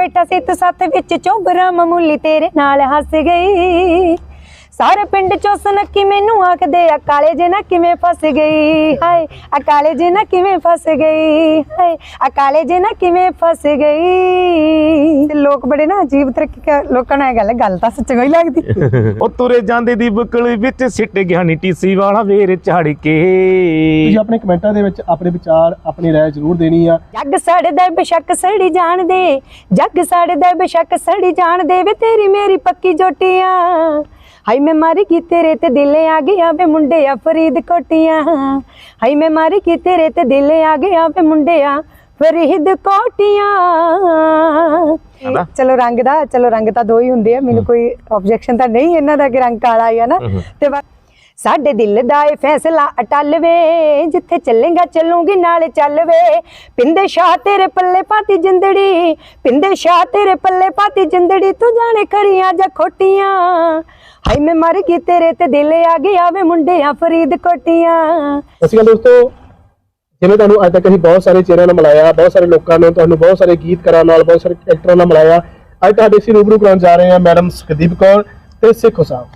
ਬੈਠਾ ਸੀ ਤੂੰ ਸੱਥ ਵਿੱਚ ਚੋਬਰਾ ਮਾਮੂਲੀ ਤੇਰੇ ਨਾਲ ਹੱਸ ਗਈ। ਸਾਰੇ ਪਿੰਡ ਚੋਂ ਸੁਨੱਕੀ ਮੈਨੂੰ ਆਖਦੇ ਆ ਕਾਲੇ ਜੇ ਨਾ ਕਿਵੇਂ ਫਸ ਗਈ? ਹਾਏ ਆ ਕਾਲੇ ਜੇ ਨਾ ਕਿਵੇਂ ਫਸ ਗਈ? ਹਾਏ ਆ ਕਾਲੇ ਜੇ ਨਾ ਕਿਵੇਂ ਫਸ ਗਈ? ਲੋਕ ਬੜੇ ਨਾ ਅਜੀਬ ਤਰੀਕੇ ਲੋਕਾਂ ਨਾਲ ਗੱਲ ਗੱਲ ਤਾਂ ਸੱਚੀ ਹੀ ਲੱਗਦੀ। ਉਹ ਤੁਰੇ ਜਾਂਦੇ ਦੀ ਬੁਕਲ ਵਿੱਚ ਸਿੱਟ ਗਿਆ ਨੀ ਟੀਸੀ ਵਾਲਾ ਵੇਰ ਝੜ ਕੇ। ਤੁਸੀਂ ਆਪਣੇ ਕਮੈਂਟਾਂ ਦੇ ਵਿੱਚ ਆਪਣੇ ਵਿਚਾਰ ਆਪਣੀ ਰਾਏ ਜ਼ਰੂਰ ਦੇਣੀ ਆ। ਜੱਗ ਸੜਦਾ ਬੇਸ਼ੱਕ ਸੜੀ ਜਾਣਦੇ ਜੱਗ ਸੜਦਾ ਬੇਸ਼ੱਕ ਸੜੀ ਜਾਣਦੇ ਵੇ ਤੇਰੀ ਮੇਰੀ ਪੱਕੀ ਜੋਟੀਆਂ। ਹਾਈ ਮੈਂ ਮਾਰੀ ਕੀ ਤੇਰੇ ਤੇ ਦਿਲ ਆ ਗਿਆ ਵੇ ਮੁੰਡਿਆ ਫਰੀਦ ਕੋਟੀਆਂ। ਹਾਈ ਮੈਂ ਮਾਰੀ ਕੀ ਤੇਰੇ ਤੇ ਦਿਲ ਆ ਗਿਆ ਵੇ ਮੁੰਡਿਆ ਫਰੀਦ ਕੋਟੀਆਂ। ਹਨਾ? ਚਲੋ ਰੰਗ ਦਾ ਚਲੋ ਰੰਗ ਤਾਂ ਦੋ ਹੀ ਹੁੰਦੇ ਆ ਮੈਨੂੰ ਕੋਈ ਆਬਜੈਕਸ਼ਨ ਤਾਂ ਨਹੀਂ ਇਹਨਾਂ ਦਾ ਕਿ ਰੰਗ ਕਾਲਾ ਹੀ ਆ ਨਾ। ਤੇ ਸਾਡੇ ਦਿਲ ਦਾ ਇਹ ਫੈਸਲਾ ਅਟਲ ਵੇ ਜਿੱਥੇ ਚੱਲੇਗਾ ਚੱਲੂਗੀ ਨਾਲ ਚੱਲ ਵੇ। ਪਿੰਦੇ ਸ਼ਾਹ ਤੇਰੇ ਪੱਲੇ ਪਾਤੀ ਜਿੰਦੜੀ ਪਿੰਦੇ ਸ਼ਾਹ ਤੇਰੇ ਪੱਲੇ ਪਾਤੀ ਜਿੰਦੜੀ ਤੂੰ ਜਾਣੇ ਕਰੀਆਂ ਜਾਂ ਖੋਟੀਆਂ। ਹਾਈ ਮੈਂ ਮਰ ਗਈ ਤੇਰੇ ਤੇ ਦਿਲ ਆ ਗਿਆ ਵੇ ਮੁੰਡਿਆਂ ਫਰੀਦ ਕੋਟੀਆਂ। ਅਸੀਂ ਗੱਲ ਦੋਸਤੋ। ਜਿਵੇਂ ਤੁਹਾਨੂੰ ਅੱਜ ਤੱਕ ਅਸੀਂ ਬਹੁਤ ਸਾਰੇ ਚਿਹਰਿਆਂ ਨਾਲ ਮਿਲਾਇਆ ਬਹੁਤ ਸਾਰੇ ਲੋਕਾਂ ਨੇ ਤੁਹਾਨੂੰ ਬਹੁਤ ਸਾਰੇ ਗੀਤਕਾਰਾਂ ਨਾਲ ਬਹੁਤ ਸਾਰੇ ਐਕਟਰਾਂ ਨਾਲ ਮਿਲਾਇਆ। ਅੱਜ ਤੁਹਾਡੇ ਅਸੀਂ ਰੂਬਰੂ ਕਰਾਉਣ ਜਾ ਰਹੇ ਹਾਂ ਮੈਡਮ ਸੁਖਦੀਪ ਕੌਰ ਤੇ ਸਿੱਖੋ ਸਾਹਿਬ।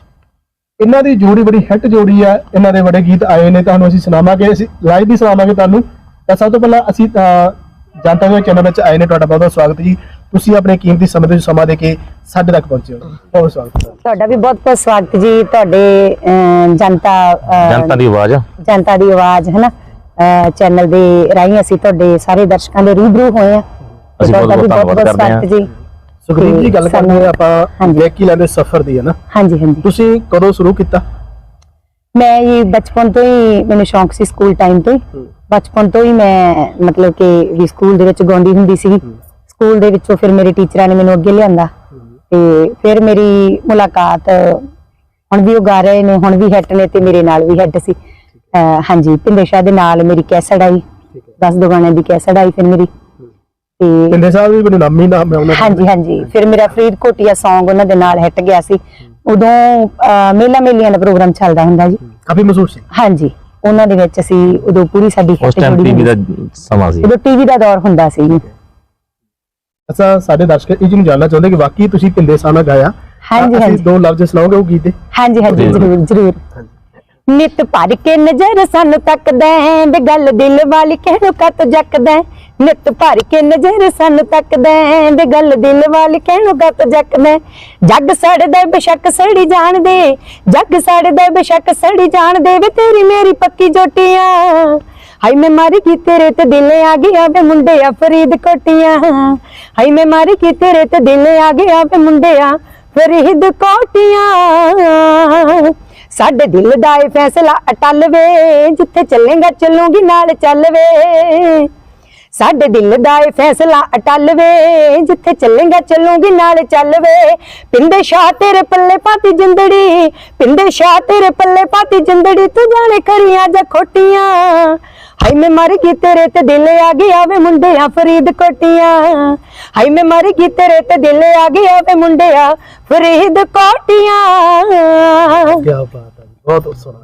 ਇਹਨਾਂ ਦੀ ਜੋੜੀ ਬੜੀ ਹਿੱਟ ਜੋੜੀ ਆ ਇਹਨਾਂ ਦੇ ਬੜੇ ਗੀਤ ਆਏ ਨੇ ਤੁਹਾਨੂੰ ਅਸੀਂ ਸੁਣਾਵਾਂਗੇ ਅਸੀਂ ਲਾਈਵ ਵੀ ਸੁਣਾਵਾਂਗੇ ਤੁਹਾਨੂੰ। ਤਾਂ ਸਭ ਤੋਂ ਪਹਿਲਾਂ ਅਸੀਂ ਅਹ, ਜਨਤਾ ਦੇ ਚੈਨਲ ਵਿੱਚ ਆਏ ਨੇ ਤੁਹਾਡਾ ਬਹੁਤ ਬਹੁਤ ਸਵਾਗਤ ਜੀ। ਤੁਸੀਂ ਆਪਣੇ ਕੀਮਤੀ ਸਮੇਂ ਤੋਂ ਸਮਾਂ ਦੇ ਕੇ ਸਾਡੇ ਤੱਕ ਪਹੁੰਚੇ ਹੋ। ਬਹੁਤ ਸਵਾਗਤ ਹੈ। ਤੁਹਾਡਾ ਵੀ ਬਹੁਤ ਬਹੁਤ ਸਵਾਗਤ ਜੀ ਤੁਹਾਡੇ ਜਨਤਾ ਜਨਤਾ ਦੀ ਆਵਾਜ਼ ਜਨਤਾ ਦੀ ਆਵਾਜ਼ ਹੈ ਨਾ ਚੈਨਲ ਦੇ ਰਾਹੀਂ ਅਸੀਂ ਤੁਹਾਡੇ ਸਾਰੇ ਦਰਸ਼ਕਾਂ ਦੇ ਰੂਬਰੂ ਹੋਏ ਆ ਅਸੀਂ ਬਹੁਤ ਤੁਹਾਡਾ ਵੀ ਬਹੁਤ ਧੰਨਵਾਦ ਕਰਦੇ ਹਾਂ। ਜੀ। ਸੁਖਦੀਪ ਜੀ ਗੱਲ ਕਰਦੇ ਹਾਂ ਆਪਾਂ ਹਾਂਜੀ। ਲੇਕੀ ਲੈਂਦੇ ਸਫ਼ਰ ਦੀ ਹੈ ਨਾ ਹਾਂਜੀ ਹਾਂਜੀ। ਤੁਸੀਂ ਕਦੋਂ ਸ਼ੁਰੂ ਕੀਤਾ? ਮੈਂ ਇਹ ਬਚਪਨ ਤੋਂ ਹੀ ਮੈਨੂੰ ਸ਼ੌਂਕ ਸੀ ਸਕੂਲ ਟਾਈਮ ਤੋਂ ਹੀ। ਬਚਪਨ ਤੋਂ ਹੀ ਮੈਂ ਮਤਲਬ ਕਿ ਵੀ ਸਕੂਲ ਦੇ ਵਿੱਚ ਗਾਉਂਦੀ ਹੁੰਦੀ ਸੀ ਸਕੂਲ ਦੇ ਵਿੱਚੋਂ ਫਿਰ ਮੇਰੇ ਟੀਚਰਾਂ ਨੇ ਮੈਨੂੰ ਅੱਗੇ ਲਿਆਂਦਾ। ਤੇ ਫਿਰ ਮੇਰੀ ਮੁਲਾਕਾਤ ਹੁਣ ਵੀ ਉਹ ਗਾ ਰਹੇ ਨੇ ਹੁਣ ਵੀ ਹਿੱਟ ਨੇ ਤੇ ਮੇਰੇ ਨਾਲ ਵੀ ਹਿੱਟ ਸੀ। ਹਾਂਜੀ ਪਿੰਦੇ ਸ਼ਾਹ ਦੇ ਨਾਲ ਮੇਰੀ ਕੈਸਟ ਆਈ 10 ਦੋ ਗਾਣਿਆਂ ਦੀ ਕੈਸਟ ਆਈ ਫਿਰ ਮੇਰੀ। ਤੇ ਪਿੰਦੇ ਸਾਹਿਬ ਵੀ ਮੈਨੂੰ ਨਾਮੀ ਨਾਮ ਹੈ ਉਹਨਾਂ ਦਾ। ਹਾਂਜੀ ਹਾਂਜੀ। ਫਿਰ ਮੇਰਾ ਫਰੀਦ ਕੋਟੀਆ Song ਉਹਨਾਂ ਦੇ ਨਾਲ ਹਿੱਟ ਗਿਆ ਸੀ। ਉਦੋਂ ਮੇਲਾ ਮੇਲੀਆਂ ਦਾ ਪ੍ਰੋਗਰਾਮ ਚੱਲਦਾ ਹੁੰਦਾ ਜੀ। ਕਾਫੀ ਮਸ਼ਹੂਰ ਸੀ। ਹਾਂਜੀ ਉਹਨਾਂ ਦੇ ਵਿੱਚ ਅਸੀਂ ਉਦੋਂ ਪੂਰੀ ਸਾਡੀ ਉਸ hit ਟਾਈਮ ਜੁੜੀ ਟੀਵੀ ਦਾ ਸਮਾਂ ਸੀ। ਸੀ। ਉਦੋਂ ਟੀਵੀ ਦਾ ਦੌਰ ਹੁੰਦਾ ਸੀ ਜੀ। ਅੱਛਾ ਸਾਡੇ ਦਰਸ਼ਕ ਇਹ ਜਿਹਨੂੰ ਜਾਨਣਾ ਚਾਹੁੰਦੇ ਕਿ ਵਾਕਈ ਤੁਸੀਂ ਪਿੰਦੇ ਸਾਹਿਬ ਨਾਲ ਗਾਇਆ ਹਾਂਜੀ, ਅਸੀਂ ਹਾਂਜੀ। ਦੋ ਲਫ਼ਜ਼ ਸੁਣਾਓਗੇ ਉਹ ਗੀਤ ਦੇ ਹਾਂਜੀ ਹਾਂਜੀ ਜ਼ਰੂਰ। ਜ਼ਰੂਰ ਨਿਤ ਭਰ ਕੇ ਨਜ਼ਰ ਸਾਨੂੰ ਤੱਕਦਾ ਹੈ ਬੇ ਗੱਲ ਦਿਲ ਵਾਲੀ ਕਹਿਣੋ ਕੱਤ ਜੱਕਦਾ। ਨਿਤ ਭਰ ਕੇ ਨਜ਼ਰ ਸਾਨੂੰ ਤੱਕਦਾ ਹੈ ਬੇ ਗੱਲ ਦਿਲ ਵਾਲੀ ਕਹਿਣੋ ਕੱਤ ਜੱਕਦਾ। ਜੱਗ ਸੜਦਾ ਬੇਸ਼ੱਕ ਸੜੀ ਜਾਣਦੇ ਜੱਗ ਸੜਦਾ ਬੇਸ਼ੱਕ ਸੜੀ ਜਾਣਦੇ ਵੇ ਤੇਰੀ ਮੇਰੀ ਪੱਕੀ ਜੋਟੀਆਂ ਹਾਈ ਮੈਂ ਮਾਰੀ ਕੀ ਤੇਰੇ ਤੇ ਦਿਲ ਆ ਗਿਆ ਵੇ ਮੁੰਡਿਆ ਫਰੀਦ ਕੋਟੀਆਂ। ਹਾਈ ਮੈਂ ਮਾਰੀ ਕੀ ਤੇਰੇ ਤੇ ਦਿਲ ਆ ਗਿਆ ਵੇ ਮੁੰਡਿਆ ਫਰੀਦ ਕੋਟੀਆਂ। ਸਾਡੇ ਦਿਲ ਦਾ ਇਹ ਫੈਸਲਾ ਅਟਲ ਵੇ, ਜਿੱਥੇ ਚੱਲੇਗਾ ਚੱਲੂਗੀ ਨਾਲ ਚੱਲ ਵੇ। ਸਾਡੇ ਦਿਲ ਦਾ ਇਹ ਫੈਸਲਾ ਅਟਲ ਵੇ, ਜਿੱਥੇ ਚੱਲੇਗਾ ਚੱਲੂਗੀ ਨਾਲ ਚੱਲ ਵੇ। ਪਿੰਦੇ ਸ਼ਾਹ ਤੇਰੇ ਪੱਲੇ ਪਾਤੀ ਜਿੰਦੜੀ ਪਿੰਦੇ ਸ਼ਾਹ ਤੇਰੇ ਪੱਲੇ ਪਾਤੀ ਜਿੰਦੜੀ, ਤੂੰ ਜਾਣੇ ਕਰੀਆਂ ਜਾਂ ਖੋਟੀਆਂ। ਹਾਈ ਮੈਂ ਮਰ ਗਈ ਤੇਰੇ ਤੇ ਦਿਲ ਆ ਗਿਆ ਵੇ ਮੁੰਡਿਆ ਫਰੀਦ ਕੋਟੀਆਂ ਹਾਈ ਮੈਂ ਮਰ ਗਈ ਤੇਰੇ ਤੇ ਦਿਲ ਆ ਗਿਆ ਵੇ ਮੁੰਡਿਆ ਫਰੀਦ ਕੋਟੀਆਂ ਕੀ ਬਾਤ ਹੈ ਬਹੁਤ ਸੋਹਣਾ।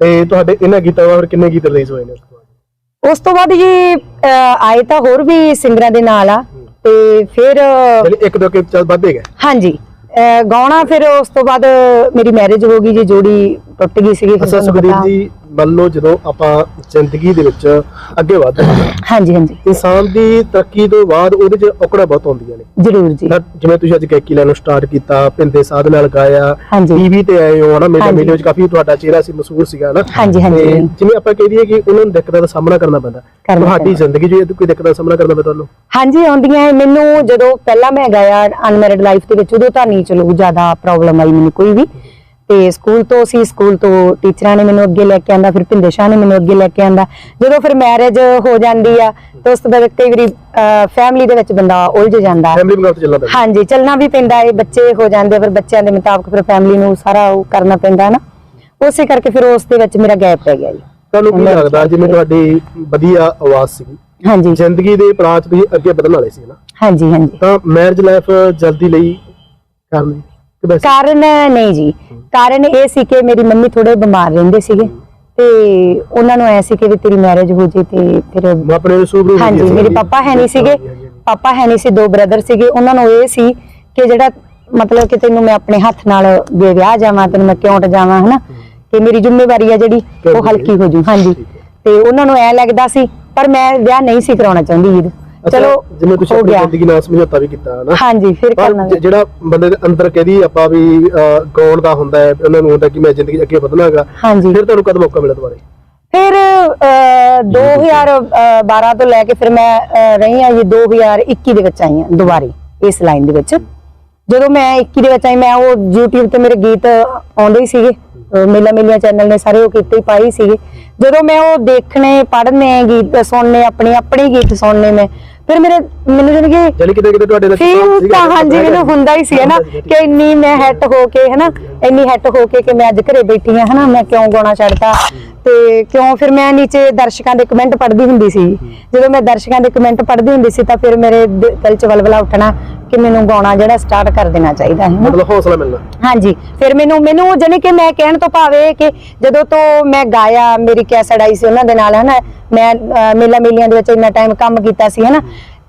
ਤੇ ਤੁਹਾਡੇ ਇਹਨਾਂ ਗੀਤਾਂ ਬਾਰੇ ਕਿੰਨੇ ਗੀਤ ਰਿਲੀਜ਼ ਹੋਏ ਨੇ ਉਸ ਤੋਂ ਬਾਅਦ? ਉਸ ਤੋਂ ਬਾਅਦ ਜੀ ਆਏ ਤਾਂ ਹੋਰ ਵੀ ਸਿੰਗਰਾਂ ਦੇ ਨਾਲ ਆ ਤੇ ਫਿਰ ਇੱਕ ਦੋ ਕੇ ਚੱਲ ਵੱਧੇ ਗਏ? ਹਾਂਜੀ। ਗਾਉਣਾ ਫਿਰ ਉਸ ਤੋਂ ਬਾਅਦ ਮੇਰੀ ਮੈਰਿਜ ਹੋ ਗਈ ਜੀ ਜੋੜੀ ਟੁੱਟ ਗਈ ਸੀਗੀ ਫਿਰ ਸੁਖਦੀਪ। ਜੀ ਲਓ ਜਦੋਂ ਆਪਾਂ ਜ਼ਿੰਦਗੀ ਦੇ ਵਿੱਚ ਅੱਗੇ ਵਧਦੇ ਹਾਂ ਹਾਂਜੀ ਹਾਂਜੀ ਇਨਸਾਨ ਦੀ ਤਰੱਕੀ ਤੋਂ ਬਾਅਦ ਉਹਦੇ 'ਚ ਔਕੜਾਂ ਬਹੁਤ ਆਉਂਦੀਆਂ ਨੇ ਜ਼ਰੂਰ ਜੀ ਤਾਂ ਜਿਵੇਂ ਤੁਸੀਂ ਅੱਜ ਗਾਇਕੀ ਲੈਣੋਂ ਸਟਾਰਟ ਕੀਤਾ ਪਿੰਦੇ ਸਾਧ ਨਾਲ ਗਾਇਆ। ਟੀਵੀ ਤੇ ਆਏ ਹੋ ਹਨਾ ਹਾਂਜੀ। ਮੇਲੇ ਵਿੱਚ ਕਾਫੀ ਤੁਹਾਡਾ ਚਿਹਰਾ ਸੀ ਮਸ਼ਹੂਰ ਸੀਗਾ ਨਾ ਹਾਂਜੀ, ਹਾਂਜੀ। ਜਿਵੇਂ ਆਪਾਂ ਕਹਿ ਦਈਏ ਕਿ ਉਹਨਾਂ ਨੂੰ ਦਿੱਕਤਾਂ ਦਾ ਸਾਹਮਣਾ ਕਰਨਾ ਪੈਂਦਾ ਤੁਹਾਡੀ। ਜ਼ਿੰਦਗੀ 'ਚ ਕੋਈ ਦਿੱਕਤਾਂ ਦਾ ਸਾਹਮਣਾ ਕਰਨਾ ਪਿਆ ਤੁਹਾਨੂੰ ਹਾਂਜੀ ਆਉਂਦੀਆਂ। ਮੈਨੂੰ ਜਦੋਂ ਪਹਿਲਾਂ ਮੈਂ ਗਾਇਆ ਅਨਮੈਰਿਡ ਲਾਈਫ ਦੇ ਵਿੱਚ ਉਦੋਂ ਤਾਂ ਨਹੀਂ ਚਲੋ ਜ਼ਿਆਦਾ ਪ੍ਰੋਬਲਮ ਆਈ ਮੈਨੂੰ ਕੋਈ ਵੀ ਤੇ ਸਕੂਲ ਤੋਂ ਸੀ ਸਕੂਲ ਤੋਂ ਟੀਚਰਾਂ ਨੇ ਮੈਨੂੰ ਅੱਗੇ ਲੈ ਕੇ ਆਂਦਾ ਫਿਰ ਭਿੰਦੇ ਸ਼ਾਹ ਨੇ ਮੈਨੂੰ ਅੱਗੇ ਲੈ ਕੇ ਆਂਦਾ। ਜਦੋਂ ਫਿਰ ਮੈਰਿਜ ਹੋ ਜਾਂਦੀ ਆ ਤੇ ਉਸ ਤੋਂ ਬਾਅਦ ਕਈ ਵਾਰੀ ਫੈਮਿਲੀ ਦੇ ਵਿੱਚ ਬੰਦਾ ਉਲਝ ਜਾਂਦਾ। ਫੈਮਿਲੀ ਬਗਾਵਤ ਚੱਲਣਾ ਪੈਂਦਾ। ਹਾਂਜੀ ਚੱਲਣਾ ਵੀ ਪੈਂਦਾ ਹੈ ਬੱਚੇ ਹੋ ਜਾਂਦੇ ਫਿਰ ਬੱਚਿਆਂ ਦੇ ਮੁਤਾਬਕ ਫਿਰ ਫੈਮਿਲੀ ਨੂੰ ਸਾਰਾ ਉਹ ਕਰਨਾ ਪੈਂਦਾ ਨਾ ਉਸੇ ਕਰਕੇ ਫਿਰ ਉਸ ਦੇ ਵਿੱਚ ਮੇਰਾ ਗੈਪ ਪੈ ਗਿਆ ਜੀ। ਤੁਹਾਨੂੰ ਕੀ ਲੱਗਦਾ ਜਿਵੇਂ ਤੁਹਾਡੀ ਵਧੀਆ ਆਵਾਜ਼ ਸੀਗੀ ਹਾਂਜੀ। ਜ਼ਿੰਦਗੀ ਦੇ ਪੜਾਅ ਤੁਸੀਂ ਅੱਗੇ ਵਧਣ ਵਾਲੇ ਸੀ ਨਾ ਹਾਂਜੀ ਹਾਂਜੀ। ਤਾਂ ਮੈਰਿਜ ਲਾਈਫ ਜਲਦੀ ਲਈ ਕਰਨੀ ਕਾਰਨ ਨਹੀਂ ਜੀ। ਕਾਰਨ ਇਹ ਸੀ ਕਿ ਮੇਰੀ ਮੰਮੀ ਥੋੜੇ ਬਿਮਾਰ ਰਹਿੰਦੇ ਸੀਗੇ ਤੇ ਉਹਨਾਂ ਨੂੰ ਐ ਸੀ ਕਿ ਵੀ ਤੇਰੀ ਮੈਰਿਜ ਹੋ ਜੇ ਤੇ ਫਿਰ ਆਪਣੇ ਸੂਬਰੂ ਹਾਂਜੀ ਮੇਰੇ ਪਾਪਾ ਹੈ ਨਹੀਂ ਸੀਗੇ ਪਾਪਾ ਹੈ ਨਹੀਂ ਸੀ ਦੋ ਬ੍ਰਦਰ ਸੀਗੇ। ਉਹਨਾਂ ਨੂੰ ਇਹ ਸੀ ਕਿ ਜਿਹੜਾ ਮਤਲਬ ਕਿ ਤੈਨੂੰ ਮੈਂ ਆਪਣੇ ਹੱਥ ਨਾਲ ਵਿਆਹ ਜਾਵਾਂ ਤੈਨੂੰ ਮੈਂ ਕਿਉਂ ਜਾਵਾਂ ਹਨਾ? ਕਿ ਮੇਰੀ ਜ਼ਿੰਮੇਵਾਰੀ ਆ ਜਿਹੜੀ ਉਹ ਹਲਕੀ ਹੋ ਜੂ। ਹਾਂਜੀ। ਤੇ ਉਹਨਾਂ ਨੂੰ ਐ ਲੱਗਦਾ ਸੀ ਪਰ ਮੈਂ ਵਿਆਹ ਨਹੀਂ ਸੀ ਕਰਾਉਣਾ ਚਾਹੁੰਦੀ ਵੀਰ ਚਲੋ ਜਿਵੇਂ ਤੁਸੀਂ ਆਪਣੀ ਜ਼ਿੰਦਗੀ ਨਾਲ ਸਮਝੌਤਾ ਵੀ ਕੀਤਾ ਹੈ ਨਾ ਹਾਂਜੀ ਫਿਰ ਕਰਨਾ ਜਿਹੜਾ ਬੰਦੇ ਦੇ ਅੰਦਰ ਕਹਦੀ ਆਪਾਂ ਵੀ ਗਾਉਣ ਦਾ ਹੁੰਦਾ ਹੈ ਉਹਨਾਂ ਨੂੰ ਹੁੰਦਾ ਕਿ ਮੈਂ ਜ਼ਿੰਦਗੀ ਅੱਗੇ ਵਧਣਾਗਾ ਹਾਂਜੀ। ਫਿਰ ਤੁਹਾਨੂੰ ਕਦ ਮੌਕਾ ਮਿਲਿਆ ਦੁਬਾਰੇ? ਫਿਰ ਅਹ, 2012 ਤੋਂ ਲੈ ਕੇ ਫਿਰ ਮੈਂ ਰਹੀ ਹਾਂ ਜੀ 2021 ਦੇ ਵਿੱਚ ਆਈ ਹਾਂ ਦੁਬਾਰੇ ਇਸ ਲਾਈਨ ਦੇ ਵਿੱਚ। ਜਦੋਂ ਮੈਂ 21 ਦੇ ਵਿੱਚ ਆਈ ਮੈਂ ਉਹ YouTube ਤੇ ਮੇਰੇ ਗੀਤ ਆਉਂਦੇ ਹੀ ਸੀਗੇ। ਮੇਲਾ ਮੇਲੀਆਂ ਚੈਨਲ ਨੇ ਸਾਰੇ ਉਹ ਕੀਤੇ ਹੀ ਪਾਈ ਸੀਗੇ। ਜਦੋਂ ਮੈਂ ਉਹ ਦੇਖਣੇ ਪੜ੍ਹਨੇ ਗੀਤ ਸੁਣਨੇ ਆਪਣੇ ਆਪਣੇ ਗੀਤ ਸੁਣਨੇ ਮੈਂ ਫਿਰ ਮੇਰੇ ਮੈਨੂੰ ਜਾਣੀ ਕਿ ਜਾਨੀ ਕਿਤੇ ਕਿਤੇ ਤੁਹਾਡੇ ਨਾਲ ਫੀਲ ਤਾਂ ਹਾਂਜੀ ਮੈਨੂੰ ਹੁੰਦਾ ਹੀ ਸੀ ਹੈ ਨਾ ਕਿ ਇੰਨੀ ਮੈਂ ਹੈਟ ਹੋ ਕੇ ਹੈ ਨਾ ਇੰਨੀ ਹੈਟ ਹੋ ਕੇ ਕਿ ਮੈਂ ਅੱਜ ਘਰੇ ਬੈਠੀ ਹਾਂ ਹੈ ਨਾ ਮੈਂ ਕਿਉਂ ਗਾਉਣਾ ਛੱਡਤਾ? ਤੇ ਕਿਉਂ ਫਿਰ ਮੈਂ ਨੀਚੇ ਦਰਸ਼ਕਾਂ ਦੇ ਕਮੈਂਟ ਪੜ੍ਹਦੀ ਹੁੰਦੀ ਸੀ। ਜਦੋਂ ਮੈਂ ਦਰਸ਼ਕਾਂ ਦੇ ਕਮੈਂਟ ਪੜ੍ਹਦੀ ਹੁੰਦੀ ਸੀ ਤਾਂ ਫਿਰ ਮੇਰੇ ਦਿਲ 'ਚ ਵਲਵਲਾ ਉੱਠਣਾ ਕਿ ਮੈਨੂੰ ਗਾਉਣਾ ਜਿਹੜਾ ਸਟਾਰਟ ਕਰ ਦੇਣਾ ਚਾਹੀਦਾ ਹੈ। ਮਤਲਬ ਹੌਸਲਾ ਮਿਲਣਾ। ਹਾਂਜੀ ਫਿਰ ਮੈਨੂੰ ਮੈਨੂੰ ਜਾਣੀ ਕਿ ਮੈਂ ਕਹਿਣ ਤੋਂ ਭਾਵੇਂ ਕਿ ਜਦੋਂ ਤੋਂ ਮੈਂ ਗਾਇਆ ਮੇਰੀ ਕੈਸਟ ਆਈ ਸੀ ਉਹਨਾਂ ਦੇ ਨਾਲ ਹਨਾ ਮੈਂ ਮੇਲਾ ਮੇਲੀਆਂ ਦੇ ਵਿੱਚ ਇੰਨਾ ਟਾਈਮ ਕੰਮ ਕੀਤਾ ਸੀ ਹਨਾ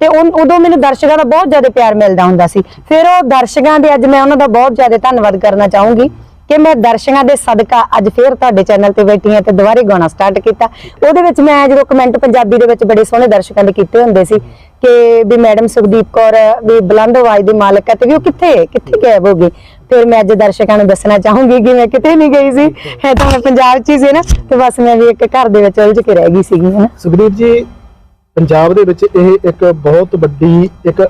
ਤੇ ਉਦੋਂ ਮੈਨੂੰ ਦਰਸ਼ਕਾਂ ਦਾ ਬਹੁਤ ਜ਼ਿਆਦਾ ਪਿਆਰ ਮਿਲਦਾ ਹੁੰਦਾ ਸੀ। ਫਿਰ ਉਹ ਦਰਸ਼ਕਾਂ ਦੇ ਅੱਜ ਮੈਂ ਉਹਨਾਂ ਦਾ ਬਹੁਤ ਜ਼ਿਆਦਾ ਧੰਨਵਾਦ ਕਰਨਾ ਚਾਹੂੰਗੀ ਕਿ ਮੈਂ ਦਰਸ਼ਕਾਂ ਦੇ ਸਦਕਾ ਅੱਜ ਫੇਰ ਤੁਹਾਡੇ ਚੈਨਲ ਤੇ ਬੈਠੀ ਹਾਂ ਤੇ ਦੁਬਾਰੇ ਗਾਉਣਾ ਸਟਾਰਟ ਕੀਤਾ। ਉਹਦੇ ਵਿੱਚ ਮੈਂ ਜਦੋਂ ਕਮੈਂਟ ਪੰਜਾਬੀ ਦੇ ਵਿੱਚ ਬੜੇ ਸੋਹਣੇ ਦਰਸ਼ਕਾਂ ਦੇ ਕੀਤੇ ਹੁੰਦੇ ਸੀ ਕਿ ਵੀ ਮੈਡਮ ਸੁਖਦੀਪ ਕੌਰ, ਵੀ ਬੁਲੰਦ ਆਵਾਜ਼ ਦੀ ਮਾਲਕ ਹੈ ਤੇ ਵੀ ਉਹ ਕਿੱਥੇ ਕਿੱਥੇ ਗਾਇਬ ਹੋ ਗਈ? ਫਿਰ ਮੈਂ ਅੱਜ ਦਰਸ਼ਕਾਂ ਨੂੰ ਦੱਸਣਾ ਚਾਹੂੰਗੀ ਕਿ ਮੈਂ ਕਿਤੇ ਨਹੀਂ ਗਈ ਸੀ। ਹੈ ਤਾਂ ਮੈਂ ਪੰਜਾਬ 'ਚ ਹੀ ਸੀ ਨਾ, ਤੇ ਬਸ ਮੈਂ ਵੀ ਇੱਕ ਘਰ ਦੇ ਵਿੱਚ ਉਲਝ ਕੇ ਰਹਿ ਗਈ ਸੀਗੀ ਹਨਾ ਸੁਖਦੀਪ ਜੀ ਪੰਜਾਬ ਦੇ ਵਿੱਚ ਇਹ ਇੱਕ ਬਹੁਤ ਵੱਡੀ ਇੱਕ